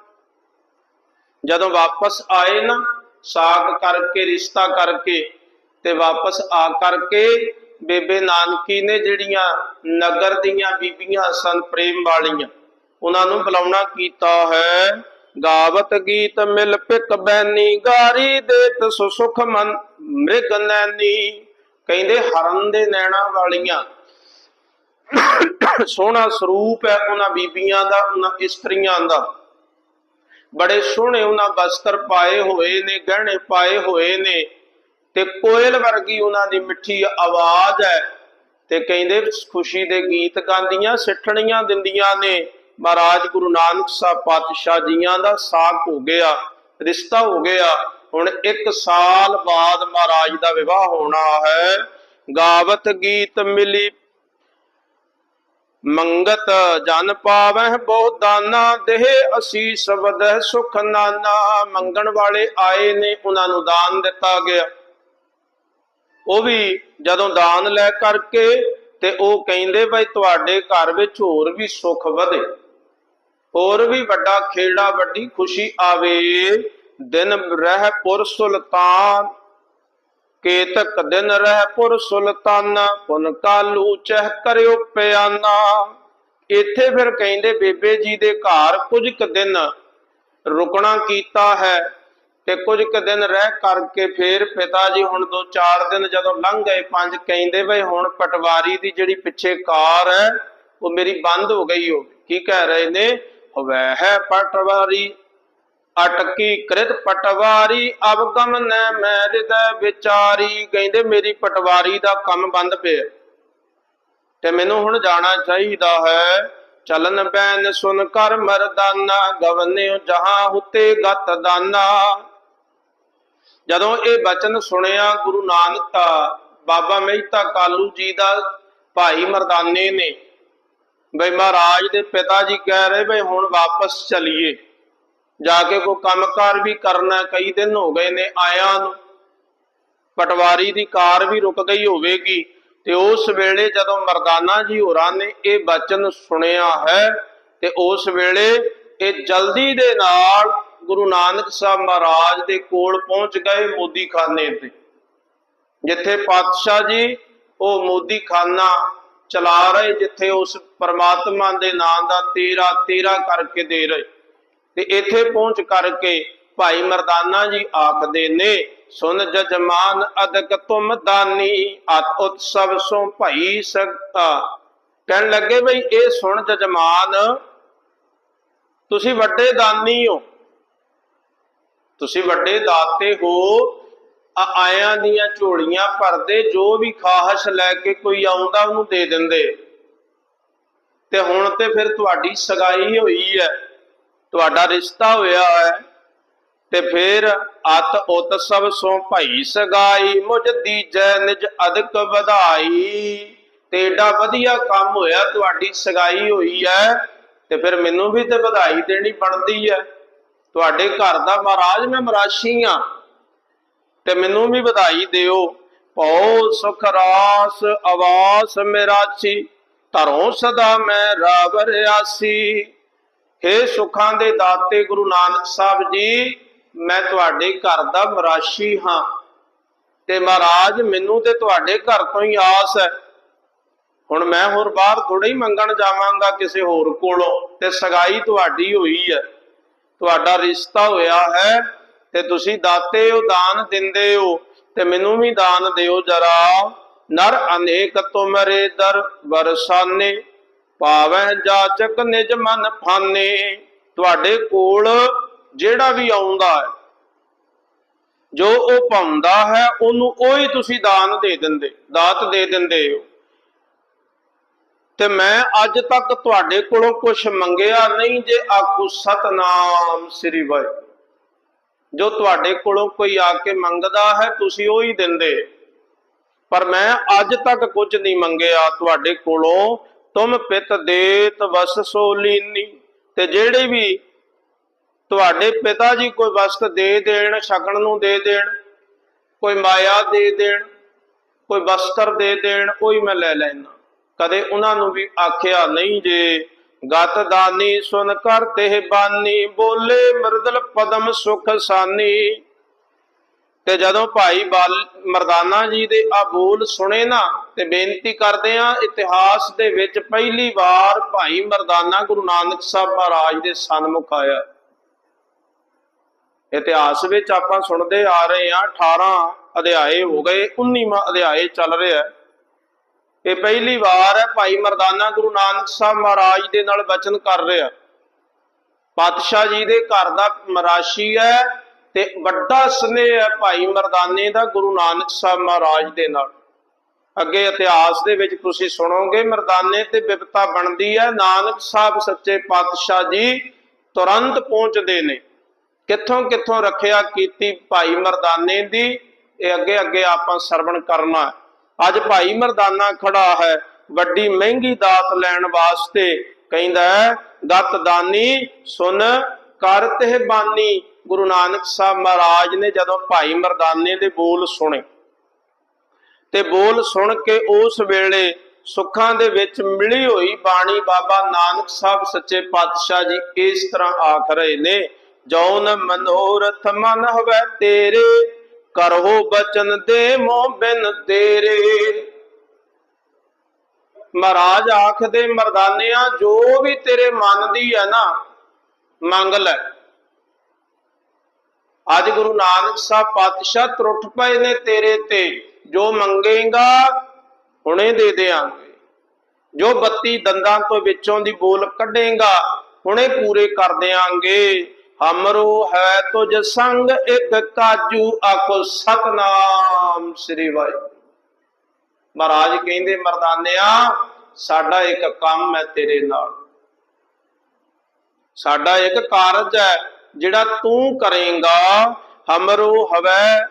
ਜਦੋਂ ਵਾਪਸ ਆਏ ਨਾ, ਸਾਗ ਕਰਕੇ, ਰਿਸ਼ਤਾ ਕਰਕੇ ਤੇ ਵਾਪਸ ਆ ਕਰਕੇ ਬੇਬੇ ਨਾਨਕੀ ਨੇ ਜਿਹੜੀਆਂ ਨਗਰ ਦੀਆਂ ਬੀਬੀਆਂ ਸਨ, ਪ੍ਰੇਮ ਵਾਲੀਆਂ, ਉਹਨਾਂ ਨੂੰ ਬੁਲਾਉਣਾ ਕੀਤਾ ਹੈ। ਗਾਵਤ ਗੀਤ ਮਿਲ ਪਿਕ ਬੈਨੀ, ਗਾਰੀ ਦੇਤ ਸੁ ਮਨ ਮ੍ਰਿਗ ਨੈਨੀ। ਕਹਿੰਦੇ ਹਰਨ ਦੇ ਨੈਣਾ ਵਾਲੀਆਂ, ਸੋਹਣਾ ਸਰੂਪ ਹੈ ਉਹਨਾਂ ਬੀਬੀਆਂ ਦਾ, ਉਹਨਾਂ ਇਸਤਰੀਆਂ ਦਾ। ਬੜੇ ਸੋਹਣੇ ਉਹਨਾਂ ਬਸਤਰ ਪਾਏ ਹੋਏ ਨੇ, ਗਹਿਣੇ ਪਾਏ ਹੋਏ ਨੇ। ਤੇ ਕੋਇਲ ਵਰਗੀ ਉਹਨਾਂ ਦੀ ਮਿੱਠੀ ਆਵਾਜ਼ ਹੈ ਤੇ ਕਹਿੰਦੇ ਖੁਸ਼ੀ ਦੇ ਗੀਤ ਗਾਉਂਦੀਆਂ, ਸਿੱਠਣੀਆਂ ਦਿੰਦੀਆਂ ਨੇ। ਮਹਾਰਾਜ ਗੁਰੂ ਨਾਨਕ ਸਾਹਿਬ ਪਾਤਸ਼ਾਹ ਜੀਆਂ ਦਾ ਸਾਕ ਹੋ ਗਿਆ, ਰਿਸ਼ਤਾ ਹੋ ਗਿਆ। ਹੁਣ ਇੱਕ ਸਾਲ ਬਾਅਦ ਮਹਾਰਾਜ ਦਾ ਵਿਵਾਹ ਹੋਣਾ ਹੈ। ਗਾਵਤ ਗੀਤ ਮਿਲੀ, ਮੰਗਤ ਜਨ ਪਾਵਹਿ ਬਹੁ ਦਾਨਾ, ਦੇਹ ਅਸੀਸ ਵਦਹਿ ਸੁਖ ਨਾਨਾ। ਮੰਗਣ ਵਾਲੇ ਆਏ ਨੇ, ਉਹਨਾਂ ਨੂੰ ਦਾਨ ਦਿੱਤਾ ਗਿਆ। ਉਹ ਵੀ ਜਦੋਂ ਦਾਨ ਲੈ ਕਰਕੇ ਤੇ ਉਹ ਕਹਿੰਦੇ ਬਈ ਤੁਹਾਡੇ ਘਰ ਵਿੱਚ ਹੋਰ ਵੀ ਸੁਖ ਵਧੇ, ਹੋਰ ਵੀ ਵੱਡਾ ਖੇੜਾ ਵੱਡੀ ਖੁਸ਼ੀ ਆਵੇ, ਦਿਨ ਰਹਿ ਪੁਰ ਸੁਲਤਾਨ ਕੇਤਕ ਦਿਨ ਰਹਿ ਪੁਰ ਸੁਲਤਾਨਾ ਪੁਨ ਕਾਲੂ ਚਹ ਕਰਿਓ ਪਿਆਨਾ। ਇੱਥੇ ਫਿਰ ਕਹਿੰਦੇ ਬੇਬੇ ਜੀ ਦੇ ਘਰ ਕੁਝ ਕ ਦਿਨ ਰੁਕਣਾ ਕੀਤਾ ਹੈ। ਤੇ ਕੁਝ ਕੁ ਦਿਨ ਰਹਿ ਕਰਕੇ ਫੇਰ ਪਿਤਾ ਜੀ ਹੁਣ ਦੋ ਚਾਰ ਦਿਨ ਜਦੋਂ ਲੰਘ ਗਏ, ਪੰਜ ਕਹਿੰਦੇ ਬਈ ਹੁਣ ਪਟਵਾਰੀ ਦੀ ਜਿਹੜੀ ਪਿੱਛੇ ਕਾਰ ਹੈ, ਉਹ ਮੇਰੀ ਬੰਦ ਹੋ ਗਈ ਹੋ ਕੀ ਕਹਿ ਰਹੇ ਨੇ? ਵਹਿ ਹੈ ਪਟਵਾਰੀ, ਅਟਕੀ ਕ੍ਰਿਤ ਪਟਵਾਰੀ, ਅਵਗਮ ਨ ਮੈਂ ਵਿਚਾਰੀ। ਕਹਿੰਦੇ ਮੇਰੀ ਪਟਵਾਰੀ ਦਾ ਕੰਮ ਬੰਦ ਪਿਆ। ਤੇ ਮੈਨੂੰ ਹੁਣ ਜਾਣਾ ਚਾਹੀਦਾ ਹੈ, ਚਲਨ ਬੈਨ ਸੁਨ ਕਰ ਮਰਦਾਨਾ ਗਵਨਿਓ ਜਹਾਂ ਹੁਤੇ ਗਤ ਦਾਨਾ। ਜਦੋਂ ਇਹ ਬਚਨ ਸੁਣਿਆ ਗੁਰੂ ਨਾਨਕ ਦਾ, ਬਾਬਾ ਮਹਿਤਾ ਕਾਲੂ ਜੀ ਦਾ ਭਾਈ ਮਰਦਾਨੇ ਨੇ, ਬਈ ਮਹਾਰਾਜ ਦੇ ਪਿਤਾ ਜੀ ਕਹਿ ਰਹੇ ਬਈ ਹੁਣ ਵਾਪਸ ਚਲੀਏ। ਜਾ ਕੇ ਕੋਈ ਕੰਮਕਾਰ ਵੀ ਕਰਨਾ ਕਈ ਦਿਨ ਹੋ ਗਏ ਨੇ ਆਇਆ ਨੂੰ। ਪਟਵਾਰੀ ਦੀ ਕਾਰ ਵੀ ਰੁਕ ਗਈ ਹੋਵੇਗੀ। ਤੇ ਉਸ ਵੇਲੇ ਜਦੋਂ ਮਰਦਾਨਾ ਜੀ ਹੋਰਾਂ ਨੇ ਇਹ ਬਚਨ ਸੁਣਿਆ ਹੈ, ਤੇ ਉਸ ਵੇਲੇ ਇਹ ਜਲਦੀ ਦੇ ਨਾਲ ਗੁਰੂ ਨਾਨਕ ਸਾਹਿਬ ਮਹਾਰਾਜ ਦੇ ਕੋਲ ਪਹੁੰਚ ਗਏ ਮੋਦੀ ਖਾਨੇ ਤੇ। ਜਿੱਥੇ ਪਾਤਸ਼ਾਹ ਜੀ ਉਹ ਮੋਦੀ ਖਾਨਾ ਚਲਾ ਰਹੇ, ਜਿੱਥੇ ਉਸ ਪਰਮਾਤਮਾ ਦੇ ਨਾਮ ਦਾ ਤੇਰਾ ਤੇਰਾ ਕਰਕੇ ਦੇ ਰਹੇ। ਤੇ ਇੱਥੇ ਪਹੁੰਚ ਕਰਕੇ ਭਾਈ ਮਰਦਾਨਾ ਜੀ ਆਖਦੇ ਨੇ ਸੁਨ ਜਜਮਾਨ ਅਦਕ ਤੁਮ ਦਾਨੀ, ਅਤ ਉਤਸਵ ਸੋ ਭਾਈ ਸਕਤਾ ਕਹਿਣ ਲੱਗੇ, ਬਈ, ਇਹ ਸੁਣ ਜਜਮਾਨ, ਤੁਸੀਂ ਵੱਡੇ ਦਾਨੀ ਹੋ। ਤੁਸੀਂ ਵੱਡੇ ਦਾਤੇ ਹੋ ਆਇਆਂ ਦੀਆਂ ਝੋਲੀਆਂ ਭਰਦੇ, ਜੋ ਵੀ ਖਾਹਸ਼ ਲੈ ਕੇ ਕੋਈ ਆਉਂਦਾ ਉਹਨੂੰ ਦੇ ਦਿੰਦੇ। ਤੇ ਹੁਣ ਤੇ ਫਿਰ ਤੁਹਾਡੀ ਸਗਾਈ ਹੋਈ ਹੈ, ਤੁਹਾਡਾ ਰਿਸ਼ਤਾ ਹੋਇਆ ਹੈ, ਤੇ ਫਿਰ ਅਤ ਉਤ ਸਭ ਸੋ ਭਾਈ ਸਗਾਈ, ਮੁਝ ਦੀਜੈ ਨਿਜ ਅਦਕ ਵਧਾਈ। ਤੇ ਏਡਾ ਵਧੀਆ ਕੰਮ ਹੋਇਆ, ਤੁਹਾਡੀ ਸਗਾਈ ਹੋਈ ਹੈ, ਤੇ ਫਿਰ ਮੈਨੂੰ ਵੀ ਤੇ ਵਧਾਈ ਦੇਣੀ ਬਣਦੀ ਹੈ। ਤੁਹਾਡੇ ਘਰ ਦਾ ਮਹਾਰਾਜ ਮੈਂ ਮਰਾਸ਼ੀ ਆ ਤੇ ਮੈਨੂੰ ਵੀ ਵਧਾਈ ਦਿਓ। ਭਉ ਸੁਖ ਰਾਸ ਆਵਾਸ ਮੇਰਾਚੀ ਧਰੋਂ ਸਦਾ ਮੈਂ ਰਾਵ ਰਿਆਸੀ। ਹੇ ਸੁਖਾਂ ਦੇ ਦਾਤੇ ਗੁਰੂ ਨਾਨਕ ਸਾਹਿਬ ਜੀ, ਮੈਂ ਤੁਹਾਡੇ ਘਰ ਦਾ ਮਰਾਸ਼ੀ ਹਾਂ। ਤੇ ਮਹਾਰਾਜ, ਮੈਨੂੰ ਤੇ ਤੁਹਾਡੇ ਘਰ ਤੋਂ ਹੀ ਆਸ ਹੈ। ਹੁਣ ਮੈਂ ਹੋਰ ਬਾਹਰ ਥੋੜੀ ਮੰਗਣ ਜਾਵਾਂਗਾ ਕਿਸੇ ਹੋਰ ਕੋਲੋਂ, ਤੇ ਸਗਾਈ ਤੁਹਾਡੀ ਹੋਈ ਹੈ। ਤੁਹਾਡਾ ਰਿਸ਼ਤਾ ਹੋਇਆ ਹੈ ਤੇ ਤੁਸੀਂ ਦਾਤੇ ਹੋ, ਦਾਨ ਦਿੰਦੇ ਹੋ ਤੇ ਮੈਨੂੰ ਵੀ ਦਾਨ ਦਿਓ ਜਰਾ। ਨਰ ਅਨੇਕ ਤੁਮਰੇ ਦਰ ਵਰਸਾਨੇ ਭਾਵੈ ਜਾਚਕ ਨਿਜ ਮਨ ਫਾਨੇ। ਤੁਹਾਡੇ ਕੋਲ ਜਿਹੜਾ ਵੀ ਆਉਂਦਾ ਹੈ, ਜੋ ਉਹ ਪਾਉਂਦਾ ਹੈ, ਉਹਨੂੰ ਉਹੀ ਤੁਸੀਂ ਦਾਨ ਦੇ ਦਿੰਦੇ, ਦਾਤ ਦੇ ਦਿੰਦੇ ਹੋ। ਤੇ ਮੈਂ ਅੱਜ ਤੱਕ ਤੁਹਾਡੇ ਕੋਲੋਂ ਕੁਝ ਮੰਗਿਆ ਨਹੀਂ ਜੇ ਆਖੂ, ਸਤਨਾਮ ਸ੍ਰੀ ਵਾਹਿਗੁਰੂ। ਜੋ ਤੁਹਾਡੇ ਕੋਲੋਂ ਕੋਈ ਆ ਕੇ ਮੰਗਦਾ ਹੈ, ਤੁਸੀਂ ਉਹੀ ਦਿੰਦੇ। ਪਰ ਮੈਂ ਅੱਜ ਤੱਕ ਕੁਝ ਨਹੀਂ ਮੰਗਿਆ ਤੁਹਾਡੇ ਕੋਲੋਂ। ਤੁਮ ਪਿਤ ਦੇਤ ਵਸ ਸੋ ਤੇ ਜਿਹੜੇ ਵੀ ਤੁਹਾਡੇ ਪਿਤਾ ਜੀ ਕੋਈ ਵਸਤ ਦੇ ਦੇਣ, ਛਕਣ ਨੂੰ ਦੇ ਦੇਣ, ਕੋਈ ਮਾਇਆ ਦੇ ਦੇਣ, ਕੋਈ ਵਸਤਰ ਦੇ ਦੇਣ, ਉਹੀ ਮੈਂ ਲੈ ਲੈਣਾ ਕਦੇ ਉਹਨਾਂ ਨੂੰ ਵੀ ਆਖਿਆ ਨਹੀਂ ਜੇ। ਗਤ ਦਾਨੀ ਸੁਨ ਕਰ ਤੇ ਬਾਨੀ, ਬੋਲੇ ਮਰਦਲ ਪਦਮ ਸੁਖ ਸਾਨੀ। ਤੇ ਜਦੋਂ ਭਾਈ ਮਰਦਾਨਾ ਜੀ ਦੇ ਆ ਬੋਲ ਸੁਣੇ ਨਾ, ਤੇ ਬੇਨਤੀ ਕਰਦੇ ਆ, ਇਤਿਹਾਸ ਦੇ ਵਿੱਚ ਪਹਿਲੀ ਵਾਰ ਭਾਈ ਮਰਦਾਨਾ ਗੁਰੂ ਨਾਨਕ ਸਾਹਿਬ ਮਹਾਰਾਜ ਦੇ ਸਨਮੁਖ ਆਇਆ। ਇਤਿਹਾਸ ਵਿੱਚ ਆਪਾਂ ਸੁਣਦੇ ਆ ਰਹੇ ਆ 18 ਅਧਿਆਏ ਹੋ ਗਏ 19ਵਾਂ ਅਧਿਆਏ ਚੱਲ ਰਿਹਾ। ਹੈ ਇਹ ਪਹਿਲੀ ਵਾਰ ਹੈ ਭਾਈ ਮਰਦਾਨਾ ਗੁਰੂ ਨਾਨਕ ਸਾਹਿਬ ਮਹਾਰਾਜ ਦੇ ਨਾਲ ਬਚਨ ਕਰ ਰਿਹਾ ਪਾਤਸ਼ਾਹ ਜੀ ਦੇ ਘਰ ਦਾ ਮਰਾਸ਼ੀ ਹੈ ਤੇ ਵੱਡਾ ਸਨੇਹ ਹੈ ਭਾਈ ਮਰਦਾਨੇ ਦਾ ਗੁਰੂ ਨਾਨਕ ਸਾਹਿਬ ਮਹਾਰਾਜ ਦੇ ਨਾਲ। ਅੱਗੇ ਇਤਿਹਾਸ ਦੇ ਵਿੱਚ ਤੁਸੀਂ ਸੁਣੋਗੇ, ਮਰਦਾਨੇ ਤੇ ਵਿਪਤਾ ਬਣਦੀ ਹੈ। ਨਾਨਕ ਸਾਹਿਬ ਸੱਚੇ ਪਾਤਸ਼ਾਹ ਜੀ ਤੁਰੰਤ ਪਹੁੰਚਦੇ ਨੇ। ਕਿੱਥੋਂ ਕਿੱਥੋਂ ਰੱਖਿਆ ਕੀਤੀ ਭਾਈ ਮਰਦਾਨੇ ਦੀ, ਇਹ ਅੱਗੇ ਅੱਗੇ ਆਪਾਂ ਸਰਵਣ ਕਰਨਾ ਹੈ। ਅੱਜ ਭਾਈ ਮਰਦਾਨਾ ਖੜਾ ਹੈ। ਵੱਡੀ ਮਹਿੰਗੀ ਦਾਤ ਲੈਣ ਵਾਸਤੇ ਕਹਿੰਦਾ ਦਤ ਦਾਨੀ ਸੁਨ ਕਰ ਤੇ ਬਾਨੀ। ਗੁਰੂ ਨਾਨਕ ਸਾਹਿਬ ਮਹਾਰਾਜ ਨੇ ਜਦੋਂ ਭਾਈ ਮਰਦਾਨੇ ਦੇ ਬੋਲ ਸੁਣੇ ਤੇ ਬੋਲ ਸੁਣ ਕੇ ਉਸ ਵੇਲੇ ਸੁੱਖਾਂ ਦੇ ਵਿੱਚ ਮਿਲੀ ਹੋਈ ਬਾਣੀ ਬਾਬਾ ਨਾਨਕ ਸਾਹਿਬ ਸੱਚੇ ਪਾਤਸ਼ਾਹ ਜੀ ਇਸ ਤਰ੍ਹਾਂ ਆਖ ਰਹੇ ਨੇ ਜੌਨ ਮਨੋਰਥ ਮਨ ਹਵੈ ਤੇਰੇ ਕਰੋ ਬਚਨ ਦੇ ਮੋਹ ਤੇਰੇ। ਮਹਾਰਾਜ ਆਖਦੇ, ਮਰਦਾਨਿਆਂ, ਜੋ ਵੀ ਤੇਰੇ ਮਨ ਦੀ ਹੈ ਨਾ, ਮੰਗ ਲੈ। ਅੱਜ ਗੁਰੂ ਨਾਨਕ ਸਾਹਿਬ ਪਾਤਸ਼ਾਹ ਤਰੁੱਠ ਪਏ ਨੇ ਤੇਰੇ ਤੇ। ਜੋ ਮੰਗੇਗਾ, ਹੁਣੇ ਦੇ ਦੇਾਂਗੇ ਜੋ 32 ਦੰਦਾਂ ਤੋਂ ਵਿੱਚੋਂ ਦੀ ਬੋਲ ਕੱਢੇਗਾ, ਹੁਣੇ ਪੂਰੇ ਕਰ ਦੇਾਂਗੇ ਹਮਰੋ ਹੈ ਤੁਜ ਸੰਗ, ਇੱਕ ਕਾਜੂ ਆਖੋ ਸਤਨਾਮ, ਸ੍ਰੀ ਵਾਹਿਗੁਰੂ। ਮਹਾਰਾਜ ਕਹਿੰਦੇ, ਮਰਦਾਨਿਆ, ਸਾਡਾ ਇੱਕ ਕੰਮ ਹੈ ਤੇਰੇ ਨਾਲ। ਸਾਡਾ ਇੱਕ ਕਾਰਜ ਹੈ, ਜਿਹੜਾ ਤੂੰ ਕਰੇਗਾ। ਹਮਰੋ ਹਵੈ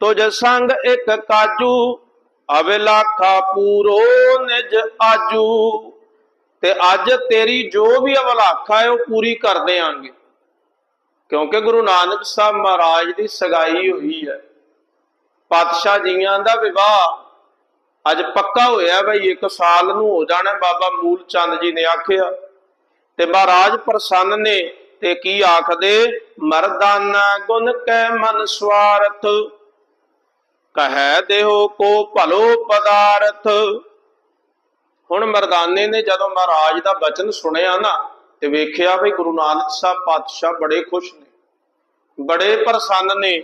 ਤੁਜ ਸੰਗ, ਇੱਕ ਕਾਜੂ। ਅਵਿਲਾਖਾ ਪੂਰੋ ਨਿਜ ਆਜੂ। ਤੇ ਅੱਜ ਤੇਰੀ ਜੋ ਵੀ ਅਵਲਾਖਾ ਹੈ, ਉਹ ਪੂਰੀ ਕਰ ਦੇਾਂਗੇ ਕਿਉਂਕਿ ਗੁਰੂ ਨਾਨਕ ਸਾਹਿਬ ਮਹਾਰਾਜ ਦੀ ਸਗਾਈ ਹੋਈ ਹੈ। ਪਾਤਸ਼ਾਹ ਜੀਆਂ ਦਾ ਵਿਵਾਹ ਅੱਜ ਪੱਕਾ ਹੋਇਆ ਬਈ, ਇੱਕ ਸਾਲ ਨੂੰ ਹੋ ਜਾਣਾ ਬਾਬਾ ਮੂਲ ਚੰਦ ਜੀ ਨੇ ਆਖਿਆ। ਤੇ ਮਹਾਰਾਜ ਪ੍ਰਸੰਨ ਨੇ ਤੇ ਕੀ ਆਖਦੇ? ਮਰਦਾਨਾ ਗੁਣ ਕੈ ਮਨ ਸਵਾਰਥ, ਕਹੈ ਦੇਹੋ ਕੋ ਭਲੋ ਪਦਾਰਥ। ਹੁਣ ਮਰਦਾਨੇ ਨੇ ਜਦੋਂ ਮਹਾਰਾਜ ਦਾ ਬਚਨ ਸੁਣਿਆ ਨਾ ਤੇ ਵੇਖਿਆ ਵੀ ਗੁਰੂ ਨਾਨਕ ਸਾਹਿਬ ਪਾਤਸ਼ਾਹ ਬੜੇ ਖੁਸ਼ ਨੇ, ਬੜੇ ਪ੍ਰਸੰਨ ਨੇ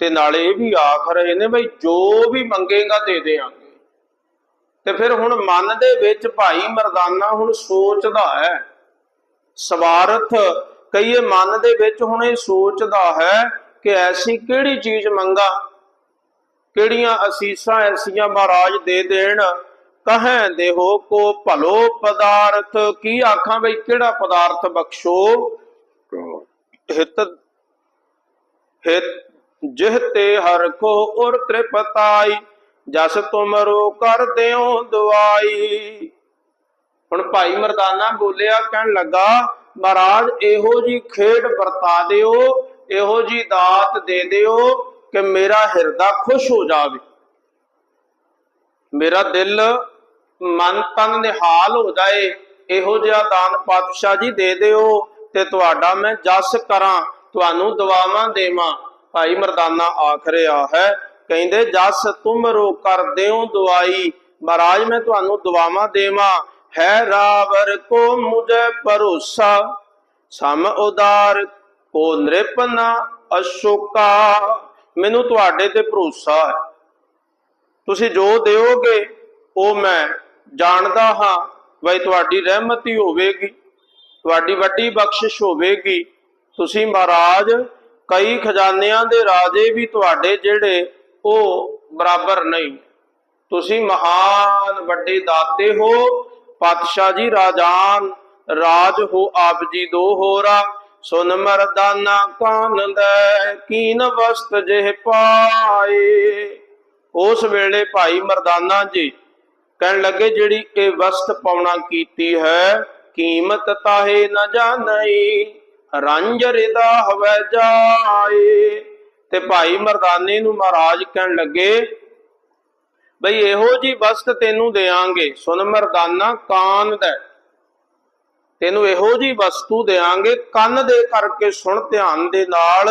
ਤੇ ਨਾਲੇ ਇਹ ਵੀ ਆਖ ਰਹੇ ਨੇ ਬਈ ਜੋ ਵੀ ਮੰਗੇਗਾ ਦੇ ਦੇਾਂਗੇ ਤੇ ਫਿਰ ਹੁਣ ਮਨ ਦੇ ਵਿੱਚ ਭਾਈ ਮਰਦਾਨਾ ਹੁਣ ਸੋਚਦਾ ਹੈ, ਸਵਾਰਥ ਕਈਏ ਮਨ ਦੇ ਵਿੱਚ ਹੁਣ ਇਹ ਸੋਚਦਾ ਹੈ ਕਿ ਐਸੀ ਕਿਹੜੀ ਚੀਜ਼ ਮੰਗਾ, ਕਿਹੜੀਆਂ ਅਸੀਸਾਂ ਐਸੀਆਂ ਮਹਾਰਾਜ ਦੇ ਦੇਣ ਕਹੈ ਦੇਹੋ ਕੋ ਭਲੋ ਪਦਾਰਥ। ਕੀ ਆਖਾਂ ਬਈ ਕਿਹੜਾ ਪਦਾਰਥ ਬਖਸ਼ੋ? ਹਿਤ ਹਿਤ ਜਿਹ ਤੇ ਹਰ ਕੋ ਉਰ ਤ੍ਰਿਪਤਾਈ, ਜਸ ਤੁਮਰੋ ਕਰ ਦਿਓ ਦੁਆਈ ਹੁਣ ਭਾਈ ਮਰਦਾਨਾ ਬੋਲਿਆ, ਕਹਿਣ ਲੱਗਾ, ਮਹਾਰਾਜ, ਇਹੋ ਜੀ ਖੇਡ ਵਰਤਾ ਦਿਓ, ਇਹੋ ਜੀ ਦਾਤ ਦੇ ਦਿਓ ਕਿ ਮੇਰਾ ਹਿਰਦਾ ਖੁਸ਼ ਹੋ ਜਾਵੇ। ਮੇਰਾ ਦਿਲ ਮਨ ਤਨ ਨਿਹਾਲ ਹੋ ਜਾਏ, ਇਹੋ ਜਿਹਾ ਦਾਨ ਪਾਤਸ਼ਾਹ ਜੀ ਦੇ ਦਿਓ ਤੇ ਤੁਹਾਡਾ ਮੈਂ ਜਸ ਕਰਾਂ, ਤੁਹਾਨੂੰ ਦੁਆਵਾਂ ਦੇਵਾਂ। ਭਾਈ ਮਰਦਾਨਾ ਆਖ ਰਿਹਾ ਹੈ, ਕਹਿੰਦੇ, ਜਸ ਤੁਮਰੋ ਕਰ ਦਿਓ ਦੁਆਈ। ਮਹਾਰਾਜ, ਮੈਂ ਤੁਹਾਨੂੰ ਦੁਆਵਾਂ ਦੇਵਾਂ। ਹੈ ਰਾਵਰ ਕੋ ਮੁਝੇ ਭਰੋਸਾ, ਸਮ ਉਦਾਰ ਕੋ ਨ੍ਰਿਪਨਾ ਅਸ਼ੋਕਾ। ਮੈਨੂੰ ਤੁਹਾਡੇ ਤੇ ਭਰੋਸਾ ਹੈ। ਤੁਸੀਂ ਜੋ ਦਿਓਗੇ, ਉਹ ਮੈਂ ਜਾਣਦਾ ਹਾਂ, ਬਈ ਤੁਹਾਡੀ ਰਹਿਮਤ ਹੀ ਹੋਵੇਗੀ, ਤੁਹਾਡੀ ਵੱਡੀ ਬਖਸ਼ਿਸ਼ ਹੋਵੇਗੀ। ਤੁਸੀਂ ਮਹਾਰਾਜ, ਕਈ ਖਜ਼ਾਨਿਆਂ ਦੇ ਰਾਜੇ ਵੀ ਤੁਹਾਡੇ ਜਿਹੜੇ ਉਹ ਬਰਾਬਰ ਨਹੀਂ। ਤੁਸੀਂ ਮਹਾਨ ਵੱਡੇ ਦਾਤੇ ਹੋ, ਪਾਤਸ਼ਾਹ ਜੀ ਰਾਜਾਨ, ਰਾਜ ਹੋ ਆਪ ਜੀ ਦੋ ਹੋਰਾ। ਸੁਨ ਮਰਦਾਨਾ ਕਾਨ ਲੈ, ਕੀਨ ਵਸਤ ਜਿਹ ਪਾਏ। ਉਸ ਵੇਲੇ ਭਾਈ ਮਰਦਾਨਾ ਜੀ ਕਹਿਣ ਲੱਗੇ, ਜਿਹੜੀ ਇਹ ਵਸਤ ਪਾਉਣਾ ਕੀਤੀ ਹੈ, ਕੀਮਤ ਤਾਹੇ ਨ ਜਾਣਈ ਰੰਜ ਰਿਦਾ ਹਵੈ ਜਾਏ। ਤੇ ਭਾਈ ਮਰਦਾਨੇ ਨੂੰ ਮਹਾਰਾਜ ਕਹਿਣ ਲੱਗੇ, ਬਈ ਇਹੋ ਜੀ ਵਸਤ ਤੈਨੂੰ ਦੇਾਂਗੇ ਸੁਨ ਮਰਦਾਨਾ, ਕਾਨ ਦਾ। ਤੈਨੂੰ ਇਹੋ ਜੀ ਵਸਤੂ ਦੇਾਂਗੇ ਕੰਨ ਦੇ ਕਰਕੇ ਸੁਣ, ਧਿਆਨ ਦੇ ਨਾਲ,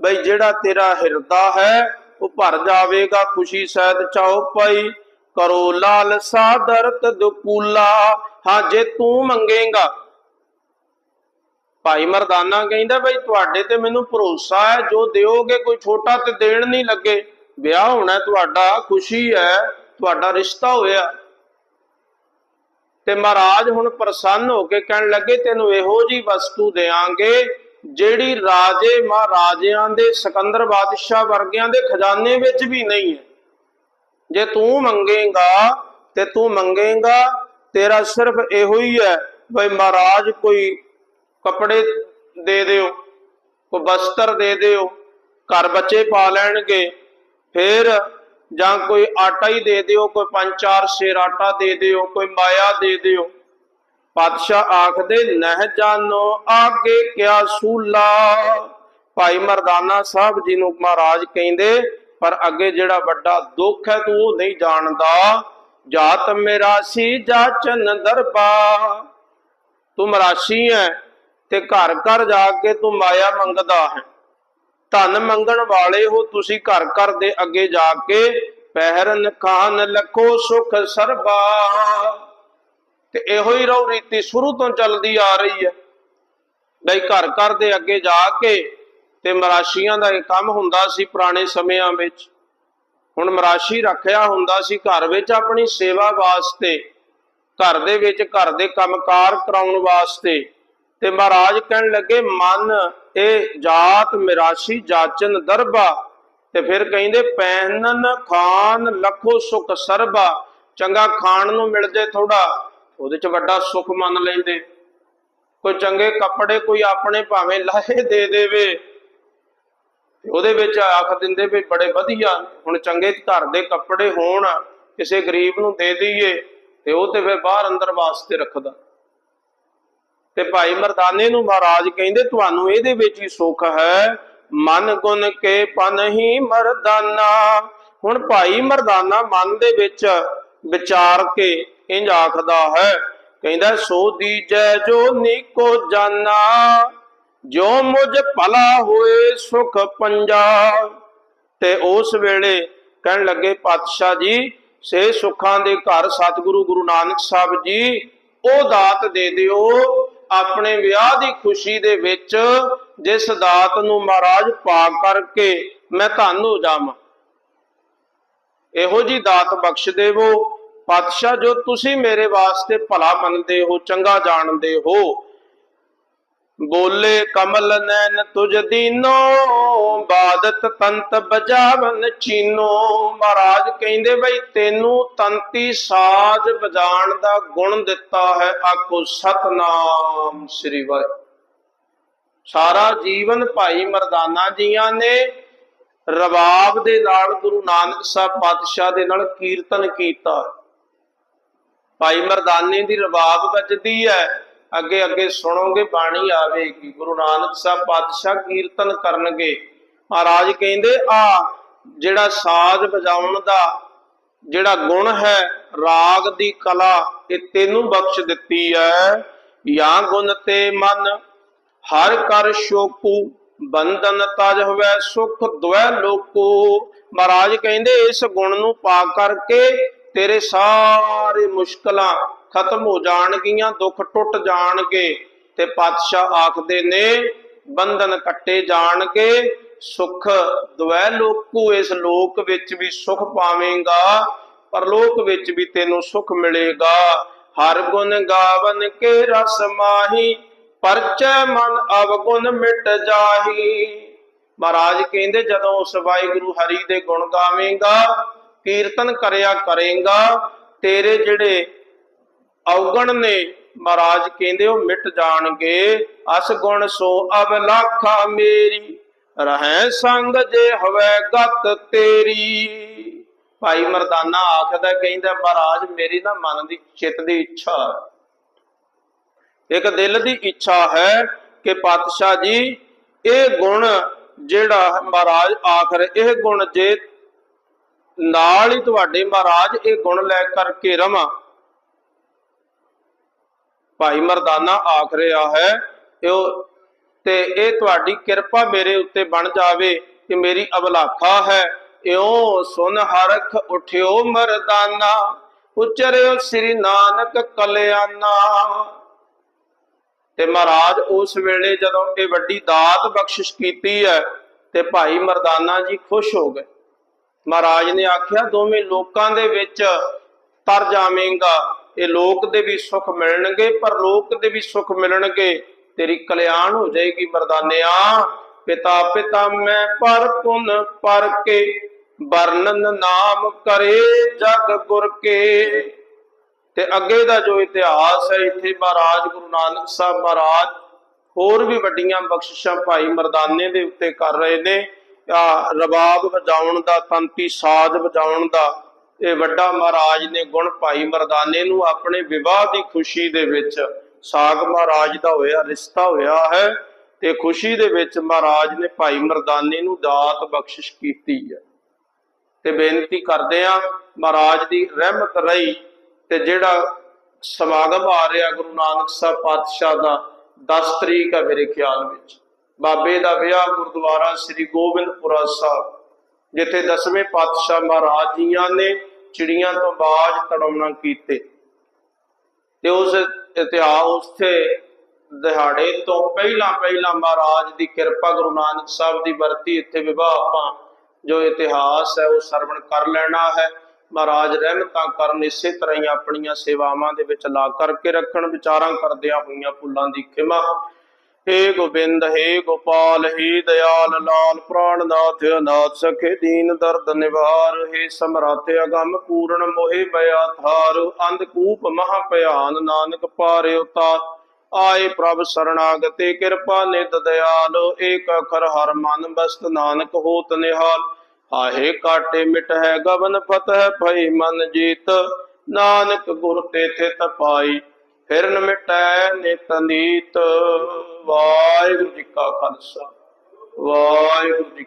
ਬਈ ਜਿਹੜਾ ਤੇਰਾ ਹਿਰਦਾ ਹੈ, ਉਹ ਭਰ ਜਾਵੇਗਾ, ਖੁਸ਼ੀ ਸਹਿਤ ਚਾਉ ਪਈ ਕਰੋ ਲਾਲਸਾ ਦਰਤ ਦੁਕੂਲਾ ਹਾਂ, ਜੇ ਤੂੰ ਮੰਗੇਗਾ। ਭਾਈ ਮਰਦਾਨਾ ਕਹਿੰਦਾ, ਬਈ ਤੁਹਾਡੇ ਤੇ ਮੈਨੂੰ ਭਰੋਸਾ ਹੈ, ਜੋ ਦਿਓਗੇ ਕੋਈ ਛੋਟਾ ਤੇ ਦੇਣ ਨਹੀਂ ਲੱਗੇ। ਵਿਆਹ ਹੋਣਾ ਤੁਹਾਡਾ, ਖੁਸ਼ੀ ਹੈ, ਤੁਹਾਡਾ ਰਿਸ਼ਤਾ ਹੋਇਆ। ਤੇ ਮਹਾਰਾਜ ਹੁਣ ਪ੍ਰਸੰਨ ਹੋ ਕੇ ਕਹਿਣ ਲੱਗੇ, ਤੈਨੂੰ ਇਹੋ ਜੀ ਵਸਤੂ ਦੇਾਂਗੇ ਜਿਹੜੀ ਰਾਜੇ ਮਹਾਰਾਜਿਆਂ ਦੇ ਸਿਕੰਦਰ ਬਾਦਸ਼ਾਹ ਵਰਗਿਆਂ ਦੇ ਖਜ਼ਾਨੇ ਵਿੱਚ ਵੀ ਨਹੀਂ ਹੈ। ਜੇ ਤੂੰ ਮੰਗੇਗਾ ਤੇ ਤੂੰ ਮੰਗੇਗਾ, ਤੇਰਾ ਸਿਰਫ ਇਹੋ ਹੀ ਹੈ ਬਈ ਮਹਾਰਾਜ ਕੋਈ ਕੱਪੜੇ ਦੇ ਦਿਓ, ਕੋਈ ਬਸਤਰ ਦੇ ਦਿਓ, ਘਰ ਬੱਚੇ ਪਾ ਲੈਣਗੇ, ਫਿਰ ਜਾਂ ਕੋਈ ਆਟਾ ਹੀ ਦੇ ਦਿਓ, ਕੋਈ ਪੰਜ ਚਾਰ ਸ਼ੇਰ ਆਟਾ ਦੇ ਦਿਓ, ਕੋਈ ਮਾਇਆ ਦੇ ਦਿਓ। ਪਾਤਸ਼ਾਹ ਆਖਦੇ, ਨਹਿ ਜਾਨੋ ਆਗੇ ਕਿਆ ਸੂਲਾ। ਭਾਈ ਮਰਦਾਨਾ ਸਾਹਿਬ ਜੀ ਨੂੰ ਮਹਾਰਾਜ ਕਹਿੰਦੇ ਪਰ ਅੱਗੇ ਜਿਹੜਾ ਵੱਡਾ ਦੁੱਖ ਹੈ ਤੂੰ ਉਹ ਨਹੀਂ ਜਾਣਦਾ ਜਾਤ ਮੇਰਾ ਸੀ ਜਾਚਨ ਦਰਬਾ। ਤੂੰ ਮਰਾਸ਼ੀ ਹੈ ਤੇ ਘਰ ਘਰ ਜਾ ਕੇ ਤੂੰ ਮਾਇਆ ਮੰਗਦਾ ਹੈ। ਧਨ ਮੰਗਣ ਵਾਲੇ ਹੋ ਤੁਸੀਂ ਘਰ ਘਰ ਦੇ ਅੱਗੇ ਜਾ ਕੇ ਪਹਿਰਨ ਖਾਨ ਲਖੋ ਸੁਖ ਸਰਬਾ। ਤੇ ਇਹੋ ਹੀ ਰਉ ਰੀਤੀ ਸ਼ੁਰੂ ਤੋਂ ਚੱਲਦੀ ਆ ਰਹੀ ਹੈ। ਬਈ ਘਰ ਘਰ ਦੇ ਅੱਗੇ ਜਾ ਕੇ ਤੇ ਮਰਾਸ਼ੀਆਂ ਦਾ ਇਹ ਕੰਮ ਹੁੰਦਾ ਸੀ ਪੁਰਾਣੇ ਸਮਿਆਂ ਵਿੱਚ। ਹੁਣ ਮਰਾਸ਼ੀ ਰੱਖਿਆ ਹੁੰਦਾ ਸੀ ਘਰ ਵਿੱਚ ਆਪਣੀ ਸੇਵਾ ਵਾਸਤੇ, ਘਰ ਦੇ ਵਿੱਚ ਘਰ ਦੇ ਕੰਮਕਾਰ ਕਰਾਉਣ ਵਾਸਤੇ। ਤੇ ਮਹਾਰਾਜ ਕਹਿਣ ਲੱਗੇ, ਮਨ ਇਹ ਜਾਤ ਮਿਰਾਸ਼ੀ ਜਾਚਨ ਦਰਬਾ। ਤੇ ਫਿਰ ਕਹਿੰਦੇ, ਪਹਿਨਨ ਖਾਨ ਲੱਖੋ ਸੁਖ ਸਰਬਾ। ਚੰਗਾ ਖਾਣ ਨੂੰ ਮਿਲ ਜੇ ਥੋੜਾ ਉਹਦੇ ਚ ਵੱਡਾ ਸੁਖ ਮੰਨ ਲੈਂਦੇ। ਕੋਈ ਚੰਗੇ ਕੱਪੜੇ ਕੋਈ ਆਪਣੇ ਭਾਵੇਂ ਲਾਹੇ ਦੇ ਦੇਵੇ। ਉਹਦੇ ਵਿੱਚ ਆਖ ਦਿੰਦੇ ਵੀ ਬੜੇ ਵਧੀਆ, ਹੁਣ ਚੰਗੇ ਘਰ ਦੇ ਕੱਪੜੇ ਹੋਣ, ਕਿਸੇ ਗਰੀਬ ਨੂੰ ਦੇ ਦਈਏ, ਤੇ ਉਹ ਤੇ ਫਿਰ ਬਾਹਰ ਅੰਦਰ ਵਾਸਤੇ ਰੱਖਦਾ। ਤੇ ਭਾਈ ਮਰਦਾਨੇ ਨੂੰ ਮਹਾਰਾਜ ਕਹਿੰਦੇ, ਤੁਹਾਨੂੰ ਇਹਦੇ ਵਿੱਚ ਹੀ ਸੁੱਖ ਹੈ। ਮਨ ਗੁਣ ਕੇ ਪਨਹੀ ਮਰਦਾਨਾ। ਹੁਣ ਭਾਈ ਮਰਦਾਨਾ ਮਨ ਦੇ ਵਿੱਚ ਵਿਚਾਰ ਕੇ ਇੰਜ ਆਖਦਾ ਹੈ, ਕਹਿੰਦਾ, ਸੋ ਦੀਜੈ ਜੋ ਨੀਕੋ ਜਾਨਾ। ਜੋ ਮੁਝ ਭਲਾ ਹੋਏ ਸੁਖ ਪੰਜਾ। ਤੇ ਉਸ ਵੇਲੇ ਕਹਿਣ ਲੱਗੇ, ਪਾਤਸ਼ਾਹ ਜੀ, ਸੇ ਸੁੱਖਾਂ ਦੇ ਘਰ ਸਤਿਗੁਰੂ ਗੁਰੂ ਨਾਨਕ ਸਾਹਿਬ ਜੀ, ਉਹ ਦਾਤ ਦੇ ਦਿਓ। ਆਪਣੇ ਵਿਆਹ ਦੀ ਖੁਸ਼ੀ ਦੇ ਵਿੱਚ ਜਿਸ ਦਾਤ ਨੂੰ ਮਹਾਰਾਜ ਪਾ ਕਰਕੇ ਮੈਂ ਧੰਨ ਹੋ ਜਾਵਾਂ। ਇਹੋ ਜੀ ਦਾਤ ਬਖਸ਼ ਦੇਵੋ। ਪਾਤਸ਼ਾਹ, ਜੋ ਤੁਸੀਂ ਮੇਰੇ ਵਾਸਤੇ ਭਲਾ ਮੰਨਦੇ ਹੋ, ਚੰਗਾ ਜਾਣਦੇ ਹੋ ਬੋਲੇ ਕਮਲ ਨੈਣ ਤੁਝ ਦੀਨੋ, ਬਾਦਤ ਤੰਤ ਬਜਾਵਨ ਚੀਨੋ। ਮਹਾਰਾਜ ਕਹਿੰਦੇ ਬਈ, ਤੈਨੂੰ ਤੰਤੀ ਸਾਜ ਵਜਾਣ ਦਾ ਗੁਣ ਦਿੱਤਾ ਹੈ ਆਖੋ, ਸਤਨਾਮ ਸ੍ਰੀ ਵਾਹਿਗੁਰੂ। ਸਾਰਾ ਜੀਵਨ ਭਾਈ ਮਰਦਾਨਾ ਜੀਆਂ ਨੇ ਰਬਾਬ ਦੇ ਨਾਲ ਗੁਰੂ ਨਾਨਕ ਸਾਹਿਬ ਪਾਤਸ਼ਾਹ ਦੇ ਨਾਲ ਕੀਰਤਨ ਕੀਤਾ। ਭਾਈ ਮਰਦਾਨੇ ਦੀ ਰਬਾਬ ਵੱਜਦੀ ਹੈ। ਅੱਗੇ ਅੱਗੇ ਸੁਣੋਗੇ, ਬਾਣੀ ਆਵੇਗੀ। ਗੁਰੂ ਨਾਨਕ ਸਾਹਿਬ ਪਾਤਸ਼ਾਹ ਕੀਰਤਨ ਕਰਨਗੇ। ਮਹਾਰਾਜ ਕਹਿੰਦੇ, ਆ ਜਿਹੜਾ ਸਾਜ਼ ਵਜਾਉਣ ਦਾ ਜਿਹੜਾ ਗੁਣ ਹੈ, ਰਾਗ ਦੀ ਕਲਾ, ਇਹ ਤੈਨੂੰ ਬਖਸ਼ ਦਿੱਤੀ ਹੈ ਜਾਂ ਗੁਣ ਤੇ ਮਨ, ਹਰ ਕਰ ਸ਼ੋਕੂ, ਬੰਧਨ ਤਜ ਹੋਵੇ ਸੁਖ ਦੁਇ ਲੋਕੋ। ਮਹਾਰਾਜ ਕਹਿੰਦੇ, ਇਸ ਗੁਣ ਨੂੰ ਪਾ ਕਰਕੇ ਤੇਰੇ ਸਾਰੇ ਮੁਸ਼ਕਲਾਂ ਖਤਮ ਹੋ ਜਾਣਗੀਆਂ, ਦੁੱਖ ਟੁੱਟ ਜਾਣਗੇ ਤੇ ਪਾਤਸ਼ਾਹ ਆਖਦੇ ਨੇ, ਬੰਧਨ ਕੱਟੇ ਜਾਣਗੇ, ਸੁਖ ਦੁਇ ਲੋਕੂ, ਇਸ ਲੋਕ ਵਿੱਚ ਵੀ ਸੁਖ ਪਾਵੇਂਗਾ, ਪਰਲੋਕ ਵਿੱਚ ਵੀ ਤੈਨੂੰ ਸੁਖ ਮਿਲੇਗਾ। ਹਰ ਗੁਣ ਗਾਵਨ ਕੇ ਰਸ ਮਾਹੀ, ਪਰਚੈ ਮਨ ਅਵਗੁਣ ਮਿਟ ਜਾਹੀ। ਮਹਾਰਾਜ ਕਹਿੰਦੇ, ਜਦੋਂ ਉਸ ਵਾਹਿਗੁਰੂ ਹਰੀ ਦੇ ਗੁਣ ਗਾਵੇਂਗਾ, ਕੀਰਤਨ ਕਰਿਆ ਕਰੇਗਾ, ਤੇਰੇ ਜਿਹੜੇ ਔਗਣ ਨੇ ਮਹਾਰਾਜ ਕਹਿੰਦੇ ਉਹ ਮਿਟ ਜਾਣਗੇ। ਅਸ ਗੁਣ ਸੋ ਅਬਲਾਖਾ ਮੇਰੀ। ਰਹਿ ਸੰਗ ਜੇ ਹਵੈ ਗਤ ਤੇਰੀ। ਭਾਈ ਮਰਦਾਨਾ ਆਖਦਾ ਕਹਿੰਦਾ, ਮਹਾਰਾਜ, ਮੇਰੀ ਨਾ ਮਨ ਦੀ ਚਿੱਤ ਦੀ ਇੱਛਾ ਹੈ। ਇੱਕ ਦਿਲ ਦੀ ਇੱਛਾ ਹੈ ਕਿ ਪਾਤਸ਼ਾਹ ਜੀ, ਇਹ ਗੁਣ ਜਿਹੜਾ ਮਹਾਰਾਜ ਆਖਰ ਇਹ ਗੁਣ ਜੇ ਨਾਲ ਹੀ ਤੁਹਾਡੇ ਮਹਾਰਾਜ ਇਹ ਗੁਣ ਲੈ ਕਰਕੇ ਰਵਾਂ ਭਾਈ ਮਰਦਾਨਾ ਆਖ ਰਿਹਾ ਹੈ, ਇਹ, ਤੇ ਇਹ ਤੁਹਾਡੀ ਕਿਰਪਾ ਮੇਰੇ ਉੱਤੇ ਬਣ ਜਾਵੇ ਕਿ ਮੇਰੀ ਅਬਲਾਖਾ ਹੈ। ਇਉ ਸੁਨ ਹਰਖ ਉਠਿਓ ਮਰਦਾਨਾ, ਉਚਰਿਓ ਸ੍ਰੀ ਨਾਨਕ ਕਲਿਆਣਾ। ਤੇ ਮਹਾਰਾਜ ਉਸ ਵੇਲੇ ਜਦੋਂ ਇਹ ਵੱਡੀ ਦਾਤ ਬਖਸ਼ਿਸ਼ ਕੀਤੀ ਹੈ, ਤੇ ਭਾਈ ਮਰਦਾਨਾ ਜੀ ਖੁਸ਼ ਹੋ ਗਏ। ਮਹਾਰਾਜ ਨੇ ਆਖਿਆ, ਦੋਵੇਂ ਲੋਕਾਂ ਦੇ ਵਿੱਚ ਤਰ ਜਾਵੇਂਗਾ। ਇਹ ਲੋਕ ਦੇ ਵੀ ਸੁੱਖ ਮਿਲਣਗੇ, ਪਰ ਲੋਕ ਦੇ ਵੀ ਸੁੱਖ ਮਿਲਣਗੇ। ਤੇਰੀ ਕਲਿਆਣ ਹੋ ਜਾਏਗੀ ਮਰਦਾਨਿਆ। ਪਿਤਾ ਪਿਤਾ, ਮੈਂ ਪਰ ਪੁਨ ਪਰ ਕੇ, ਵਰਣਨ ਨਾਮ ਕਰੇ ਜਗ ਗੁਰ ਕੇ। ਤੇ ਅੱਗੇ ਦਾ ਜੋ ਇਤਿਹਾਸ ਹੈ, ਇੱਥੇ ਮਹਾਰਾਜ ਗੁਰੂ ਨਾਨਕ ਸਾਹਿਬ ਮਹਾਰਾਜ ਹੋਰ ਵੀ ਵੱਡੀਆਂ ਬਖਸ਼ਿਸ਼ਾਂ ਭਾਈ ਮਰਦਾਨੇ ਦੇ ਉੱਤੇ ਕਰ ਰਹੇ ਨੇ। ਆ, ਰਬਾਬ ਵਜਾਉਣ ਦਾ, ਤੰਤੀ ਸਾਜ਼ ਵਜਾਉਣ ਦਾ ਤੇ ਵੱਡਾ ਮਹਾਰਾਜ ਨੇ ਗੁਣ ਭਾਈ ਮਰਦਾਨੇ ਨੂੰ ਆਪਣੇ ਵਿਵਾਹ ਦੀ ਖੁਸ਼ੀ ਦੇ ਵਿੱਚ ਸਾਗ ਮਹਾਰਾਜ ਦਾ ਹੋਇਆ, ਰਿਸ਼ਤਾ ਹੋਇਆ ਹੈ ਤੇ ਖੁਸ਼ੀ ਦੇ ਵਿੱਚ ਮਹਾਰਾਜ ਨੇ ਭਾਈ ਮਰਦਾਨੇ ਨੂੰ ਦਾਤ ਬਖਸ਼ਿਸ਼ ਕੀਤੀ ਹੈ। ਤੇ ਬੇਨਤੀ ਕਰਦੇ ਆ ਮਹਾਰਾਜ ਦੀ ਰਹਿਮਤ ਰਹੀ ਤੇ ਜਿਹੜਾ ਸਮਾਗਮ ਆ ਰਿਹਾ ਗੁਰੂ ਨਾਨਕ ਸਾਹਿਬ ਪਾਤਸ਼ਾਹ ਦਾ 10 ਤਰੀਕ ਹੈ ਮੇਰੇ ਖਿਆਲ ਵਿੱਚ। ਬਾਬੇ ਦਾ ਵਿਆਹ ਗੁਰਦੁਆਰਾ ਸ੍ਰੀ ਗੋਬਿੰਦਪੁਰਾ ਸਾਹਿਬ, ਜਿੱਥੇ ਦਸਵੇਂ ਪਾਤਸ਼ਾਹ ਮਹਾਰਾਜ ਜੀਆਂ ਨੇ ਚਿੜੀਆਂ ਤੋਂ ਬਾਜ ਤੜਾਉਣਾ ਕੀਤੇ। ਤੇ ਉਸ ਇਤਿਹਾਸ ਉਸਤੇ ਦਿਹਾੜੇ ਤੋਂ ਪਹਿਲਾਂ ਪਹਿਲਾਂ ਮਹਾਰਾਜ ਦੀ ਕਿਰਪਾ ਗੁਰੂ ਨਾਨਕ ਸਾਹਿਬ ਦੀ ਵਰਤੀ ਇੱਥੇ ਵਿਵਾਹ ਆਪਾਂ ਜੋ ਇਤਿਹਾਸ ਹੈ ਉਹ ਸਰਵਣ ਕਰ ਲੈਣਾ ਹੈ। ਮਹਾਰਾਜ ਰਹਿਮਤਾਂ ਕਰਨ ਇਸੇ ਤਰ੍ਹਾਂ ਹੀ ਆਪਣੀਆਂ ਸੇਵਾਵਾਂ ਦੇ ਵਿੱਚ ਲਾ ਕਰਕੇ ਰੱਖਣ, ਵਿਚਾਰਾਂ ਕਰਦਿਆਂ ਹੋਈਆਂ ਫੁੱਲਾਂ ਦੀ ਖਿਮਾ। ਹੇ ਗੋਬਿੰਦ, ਹੇ ਗੋਪਾਲ, ਹੇ ਦਇਆਲ, ਲਾਲ ਪ੍ਰਾਨਨਾਥ ਅਨਾਥ ਸਖੇ ਦੀਨ ਦਰਦ ਨਿਵਾਰ, ਹੇ ਸਮਰੱਥ ਅਗੰਮ ਪੂਰਨ ਮੋਹਿ ਬਿਆ ਥਾਰ ਅੰਧਕੂਪ ਮਹਾ ਭਿਆਨ ਨਾਨਕ ਪਾਰ ਉਤਾਰ। ਆਏ ਪ੍ਰਭ ਸਰਣਾਗਤੇ ਕਿਰਪਾ ਨਿਤ ਦਇਆਲ, ਏਕ ਅਖਰ ਹਰ ਮਨ ਬਸਤ ਨਾਨਕ ਹੋਤ ਨਿਹਾਲ। ਆਹੇ ਕਾਟੇ ਮਿਟ ਹੈ ਗਵਨ ਫਤਹ ਭਈ ਮਨ ਜੀਤ, ਨਾਨਕ ਗੁਰ ਤੇਥੇ ਤਪਾਈ। ਫਿਰ ਨ ਮਿਟੈ ਨਿਤ ਨੀਤ ਵਾਹਿਗੁਰੂ ਜੀ ਕਾ ਖਾਲਸਾ। ਵਾਹਿਗੁਰੂ ਜੀ